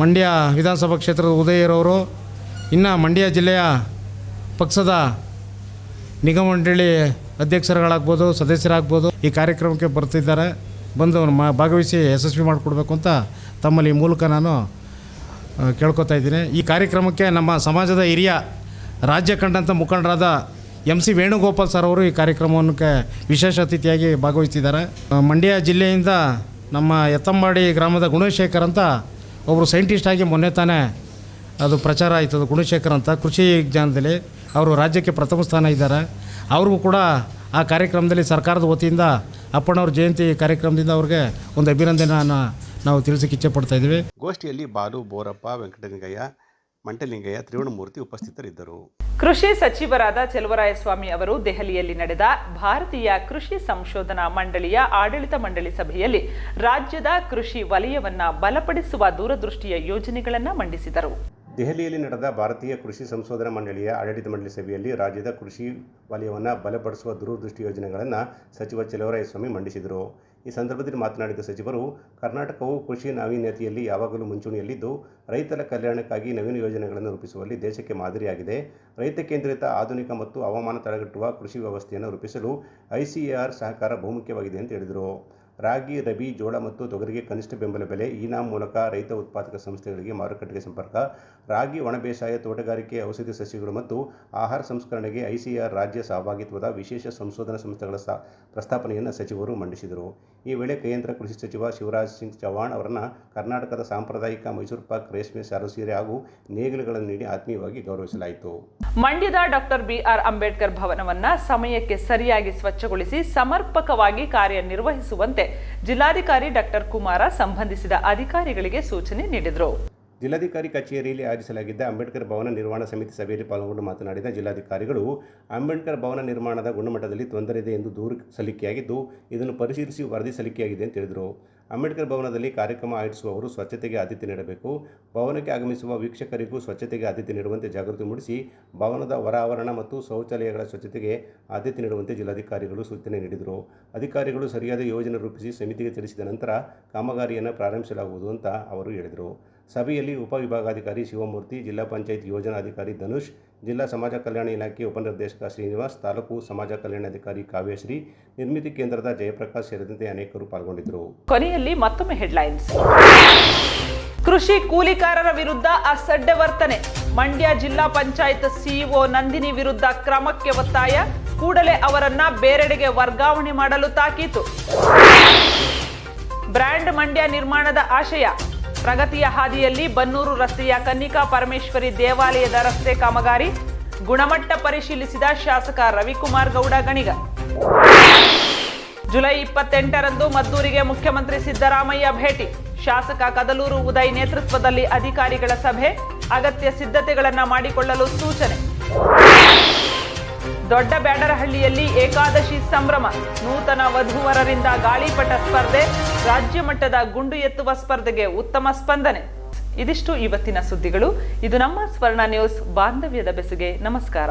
ಮಂಡ್ಯ ವಿಧಾನಸಭಾ ಕ್ಷೇತ್ರದ ಉದಯರವರು ಇನ್ನು ಮಂಡ್ಯ ಜಿಲ್ಲೆಯ ಪಕ್ಷದ ನಿಗಮ ಮಂಡಳಿ ಅಧ್ಯಕ್ಷರುಗಳಾಗ್ಬೋದು, ಸದಸ್ಯರಾಗ್ಬೋದು ಈ ಕಾರ್ಯಕ್ರಮಕ್ಕೆ ಬರ್ತಿದ್ದಾರೆ. ಬಂದು ಮಾ, ಭಾಗವಹಿಸಿ ಯಶಸ್ವಿ ಮಾಡಿಕೊಡ್ಬೇಕು ಅಂತ ತಮ್ಮಲ್ಲಿ ಮೂಲಕ ನಾನು ಕೇಳ್ಕೊತಾ ಇದ್ದೀನಿ. ಈ ಕಾರ್ಯಕ್ರಮಕ್ಕೆ ನಮ್ಮ ಸಮಾಜದ ಹಿರಿಯ ರಾಜ್ಯ ಕಂಡಂಥ ಮುಖಂಡರಾದ ಎಂ ಸಿ ವೇಣುಗೋಪಾಲ್ ಸರ್ ಅವರು ಈ ಕಾರ್ಯಕ್ರಮಕ್ಕೆ ವಿಶೇಷ ಅತಿಥಿಯಾಗಿ ಭಾಗವಹಿಸಿದ್ದಾರೆ. ಮಂಡ್ಯ ಜಿಲ್ಲೆಯಿಂದ ನಮ್ಮ ಎತ್ತಂಬಾಡಿ ಗ್ರಾಮದ ಗುಣಶೇಖರ್ ಅಂತ ಒಬ್ಬರು ಸೈಂಟಿಸ್ಟ್ ಆಗಿ ಮೊನ್ನೆ ತಾನೇ ಅದು ಪ್ರಚಾರ ಆಯಿತು. ಅದು ಗುಣಶೇಖರ್ ಅಂತ ಕೃಷಿ ವಿಜ್ಞಾನದಲ್ಲಿ ಅವರು ರಾಜ್ಯಕ್ಕೆ ಪ್ರಥಮ ಸ್ಥಾನ ಇದ್ದಾರೆ. ಅವ್ರಿಗೂ ಕೂಡ ಆ ಕಾರ್ಯಕ್ರಮದಲ್ಲಿ ಸರ್ಕಾರದ ವತಿಯಿಂದ ಅಪ್ಪಣ್ಣವ್ರ ಜಯಂತಿ ಕಾರ್ಯಕ್ರಮದಿಂದ ಅವ್ರಿಗೆ ಒಂದು ಅಭಿನಂದನೆಯನ್ನು ನಾವು ತಿಳಿಸಕ್ಕೆ ಇಚ್ಛೆ ಪಡ್ತಾ ಇದ್ದೇವೆ. ಗೋಷ್ಠಿಯಲ್ಲಿ ಬಾಲು ಬೋರಪ್ಪ ವೆಂಕಟಲಿಂಗಯ್ಯ ಮಂಟಲಿಂಗಯ್ಯ ತ್ರಿವಣಮೂರ್ತಿ ಉಪಸ್ಥಿತರಿದ್ದರು. ಕೃಷಿ ಸಚಿವರಾದ ಚೆಲುವರಾಯಸ್ವಾಮಿ ಅವರು ದೆಹಲಿಯಲ್ಲಿ ನಡೆದ ಭಾರತೀಯ ಕೃಷಿ ಸಂಶೋಧನಾ ಮಂಡಳಿಯ ಆಡಳಿತ ಮಂಡಳಿ ಸಭೆಯಲ್ಲಿ ರಾಜ್ಯದ ಕೃಷಿ ವಲಯವನ್ನ ಬಲಪಡಿಸುವ ದೂರದೃಷ್ಟಿಯ ಯೋಜನೆಗಳನ್ನು ಮಂಡಿಸಿದರು. ದೆಹಲಿಯಲ್ಲಿ ನಡೆದ ಭಾರತೀಯ ಕೃಷಿ ಸಂಶೋಧನಾ ಮಂಡಳಿಯ ಆಡಳಿತ ಮಂಡಳಿ ಸಭೆಯಲ್ಲಿ ರಾಜ್ಯದ ಕೃಷಿ ವಲಯವನ್ನು ಬಲಪಡಿಸುವ ದೂರದೃಷ್ಟಿ ಯೋಜನೆಗಳನ್ನು ಸಚಿವ ಚೆಲುವರಾಯಸ್ವಾಮಿ ಮಂಡಿಸಿದರು. ಈ ಸಂದರ್ಭದಲ್ಲಿ ಮಾತನಾಡಿದ ಸಚಿವರು, ಕರ್ನಾಟಕವು ಕೃಷಿ ನಾವೀನ್ಯತೆಯಲ್ಲಿ ಯಾವಾಗಲೂ ಮುಂಚೂಣಿಯಲ್ಲಿದ್ದು, ರೈತರ ಕಲ್ಯಾಣಕ್ಕಾಗಿ ನವೀನ ಯೋಜನೆಗಳನ್ನು ರೂಪಿಸುವಲ್ಲಿ ದೇಶಕ್ಕೆ ಮಾದರಿಯಾಗಿದೆ. ರೈತ ಕೇಂದ್ರಿತ, ಆಧುನಿಕ ಮತ್ತು ಹವಾಮಾನ ತಡೆಗಟ್ಟುವ ಕೃಷಿ ವ್ಯವಸ್ಥೆಯನ್ನು ರೂಪಿಸಲು ಐಸಿಎಆರ್ ಸಹಕಾರ ಬಹುಮುಖ್ಯವಾಗಿದೆ ಅಂತ ಹೇಳಿದರು. ರಾಗಿ, ರಬಿ, ಜೋಳ ಮತ್ತು ತೊಗರಿಗೆ ಕನಿಷ್ಠ ಬೆಂಬಲ ಬೆಲೆ, ಇನಾಮ್ ಮೂಲಕ ರೈತ ಉತ್ಪಾದಕ ಸಂಸ್ಥೆಗಳಿಗೆ ಮಾರುಕಟ್ಟೆಗೆ ಸಂಪರ್ಕ. ರಾಗಿ, ಒಣ ಬೇಸಾಯ, ತೋಟಗಾರಿಕೆ, ಔಷಧಿ ಸಸ್ಯಗಳು ಮತ್ತು ಆಹಾರ ಸಂಸ್ಕರಣೆಗೆ ಐಸಿಆರ್ ರಾಜ್ಯ ಸಹಭಾಗಿತ್ವದ ವಿಶೇಷ ಸಂಶೋಧನಾ ಸಂಸ್ಥೆಗಳ ಪ್ರಸ್ತಾಪನೆಯನ್ನು ಸಚಿವರು ಮಂಡಿಸಿದರು. ಈ ವೇಳೆ ಕೇಂದ್ರ ಕೃಷಿ ಸಚಿವ ಶಿವರಾಜ್ ಸಿಂಗ್ ಚೌಹಾಣ್ ಅವರನ್ನು ಕರ್ನಾಟಕದ ಸಾಂಪ್ರದಾಯಿಕ ಮೈಸೂರು ಪಾಕ್ ರೇಷ್ಮೆ ಸಾರು ಹಾಗೂ ನೇಗಿಲುಗಳನ್ನು ನೀಡಿ ಆತ್ಮೀಯವಾಗಿ ಗೌರವಿಸಲಾಯಿತು. ಮಂಡ್ಯದ ಡಾಕ್ಟರ್ ಬಿಆರ್ ಅಂಬೇಡ್ಕರ್ ಭವನವನ್ನ ಸಮಯಕ್ಕೆ ಸರಿಯಾಗಿ ಸ್ವಚ್ಛಗೊಳಿಸಿ ಸಮರ್ಪಕವಾಗಿ ಕಾರ್ಯನಿರ್ವಹಿಸುವಂತೆ ಜಿಲ್ಲಾಧಿಕಾರಿ ಡಾಕ್ಟರ್ ಕುಮಾರ ಸಂಬಂಧಿಸಿದ ಅಧಿಕಾರಿಗಳಿಗೆ ಸೂಚನೆ ನೀಡಿದರು. ಜಿಲ್ಲಾಧಿಕಾರಿ ಕಚೇರಿಯಲ್ಲಿ ಆಯೋಜಿಸಲಾಗಿದ್ದ ಅಂಬೇಡ್ಕರ್ ಭವನ ನಿರ್ಮಾಣ ಸಮಿತಿ ಸಭೆಯಲ್ಲಿ ಪಾಲ್ಗೊಂಡು ಮಾತನಾಡಿದ ಜಿಲ್ಲಾಧಿಕಾರಿಗಳು, ಅಂಬೇಡ್ಕರ್ ಭವನ ನಿರ್ಮಾಣದ ಗುಣಮಟ್ಟದಲ್ಲಿ ತೊಂದರೆ ಇದೆ ಎಂದು ದೂರು ಸಲ್ಲಿಕೆಯಾಗಿದ್ದು, ಇದನ್ನು ಪರಿಶೀಲಿಸಿ ವರದಿ ಸಲ್ಲಿಕೆಯಾಗಿದೆ ಅಂತ ಹೇಳಿದರು. ಅಂಬೇಡ್ಕರ್ ಭವನದಲ್ಲಿ ಕಾರ್ಯಕ್ರಮ ಆಯೋಜಿಸುವವರು ಸ್ವಚ್ಛತೆಗೆ ಆದ್ಯತೆ ನೀಡಬೇಕು, ಭವನಕ್ಕೆ ಆಗಮಿಸುವ ವೀಕ್ಷಕರಿಗೂ ಸ್ವಚ್ಛತೆಗೆ ಆದ್ಯತೆ ನೀಡುವಂತೆ ಜಾಗೃತಿ ಮೂಡಿಸಿ, ಭವನದ ಹೊರ ಆವರಣ ಮತ್ತು ಶೌಚಾಲಯಗಳ ಸ್ವಚ್ಛತೆಗೆ ಆದ್ಯತೆ ನೀಡುವಂತೆ ಜಿಲ್ಲಾಧಿಕಾರಿಗಳು ಸೂಚನೆ ನೀಡಿದರು. ಅಧಿಕಾರಿಗಳು ಸರಿಯಾದ ಯೋಜನೆ ರೂಪಿಸಿ ಸಮಿತಿಗೆ ತಿಳಿಸಿದ ನಂತರ ಕಾಮಗಾರಿಯನ್ನು ಪ್ರಾರಂಭಿಸಲಾಗುವುದು ಅಂತ ಅವರು ಹೇಳಿದರು. ಸಭೆಯಲ್ಲಿ ಉಪವಿಭಾಗಾಧಿಕಾರಿ ಶಿವಮೂರ್ತಿ, ಜಿಲ್ಲಾ ಪಂಚಾಯತ್ ಯೋಜನಾಧಿಕಾರಿ ಧನುಷ್, ಜಿಲ್ಲಾ ಸಮಾಜ ಕಲ್ಯಾಣ ಇಲಾಖೆ ಉಪನಿರ್ದೇಶಕ ಶ್ರೀನಿವಾಸ್, ತಾಲೂಕು ಸಮಾಜ ಕಲ್ಯಾಣಾಧಿಕಾರಿ ಕಾವ್ಯಶ್ರೀ, ನಿರ್ಮಿತಿ ಕೇಂದ್ರದ ಜಯಪ್ರಕಾಶ್ ಸೇರಿದಂತೆ ಅನೇಕರು ಪಾಲ್ಗೊಂಡಿದ್ದರು. ಕೊನೆಯಲ್ಲಿ ಮತ್ತೊಮ್ಮೆ ಹೆಡ್ಲೈನ್ಸ್. ಕೃಷಿ ಕೂಲಿಕಾರರ ವಿರುದ್ಧ ಅಸಡ್ಡೆ ವರ್ತನೆ. ಮಂಡ್ಯ ಜಿಲ್ಲಾ ಪಂಚಾಯತ್ ಸಿಇಒ ನಂದಿನಿ ವಿರುದ್ಧ ಕ್ರಮಕ್ಕೆ ಒತ್ತಾಯ. ಕೂಡಲೇ ಅವರನ್ನ ಬೇರೆಡೆಗೆ ವರ್ಗಾವಣೆ ಮಾಡಲು ತಾಕೀತು. ಬ್ರ್ಯಾಂಡ್ ಮಂಡ್ಯ ನಿರ್ಮಾಣದ ಆಶಯ. ಪ್ರಗತಿಯ ಹಾದಿಯಲ್ಲಿ ಬನ್ನೂರು ರಸ್ತೆಯ ಕನ್ನಿಕಾ ಪರಮೇಶ್ವರಿ ದೇವಾಲಯದ ರಸ್ತೆ ಕಾಮಗಾರಿ ಗುಣಮಟ್ಟ ಪರಿಶೀಲಿಸಿದ ಶಾಸಕ ರವಿಕುಮಾರ್ ಗೌಡ ಗಣಿಗ. ಜುಲೈ ಇಪ್ಪತ್ತೆಂಟರಂದು ಮದ್ದೂರಿಗೆ ಮುಖ್ಯಮಂತ್ರಿ ಸಿದ್ದರಾಮಯ್ಯ ಭೇಟಿ. ಶಾಸಕ ಕದಲೂರು ಉದಯ್ ನೇತೃತ್ವದಲ್ಲಿ ಅಧಿಕಾರಿಗಳ ಸಭೆ. ಅಗತ್ಯ ಸಿದ್ಧತೆಗಳನ್ನು ಮಾಡಿಕೊಳ್ಳಲು ಸೂಚನೆ. ದೊಡ್ಡ ಬ್ಯಾಡರಹಳ್ಳಿಯಲ್ಲಿ ಏಕಾದಶಿ ಸಂಭ್ರಮ. ನೂತನ ವಧುವರರಿಂದ ಗಾಳಿಪಟ ಸ್ಪರ್ಧೆ, ರಾಜ್ಯ ಮಟ್ಟದ ಗುಂಡು ಎತ್ತುವ ಸ್ಪರ್ಧೆಗೆ ಉತ್ತಮ ಸ್ಪಂದನೆ. ಇದಿಷ್ಟು ಇವತ್ತಿನ ಸುದ್ದಿಗಳು. ಇದು ನಮ್ಮ ಸ್ವರ್ಣ ನ್ಯೂಸ್, ಬಾಂಧವ್ಯದ ಬೆಸುಗೆ ನಮಸ್ಕಾರ.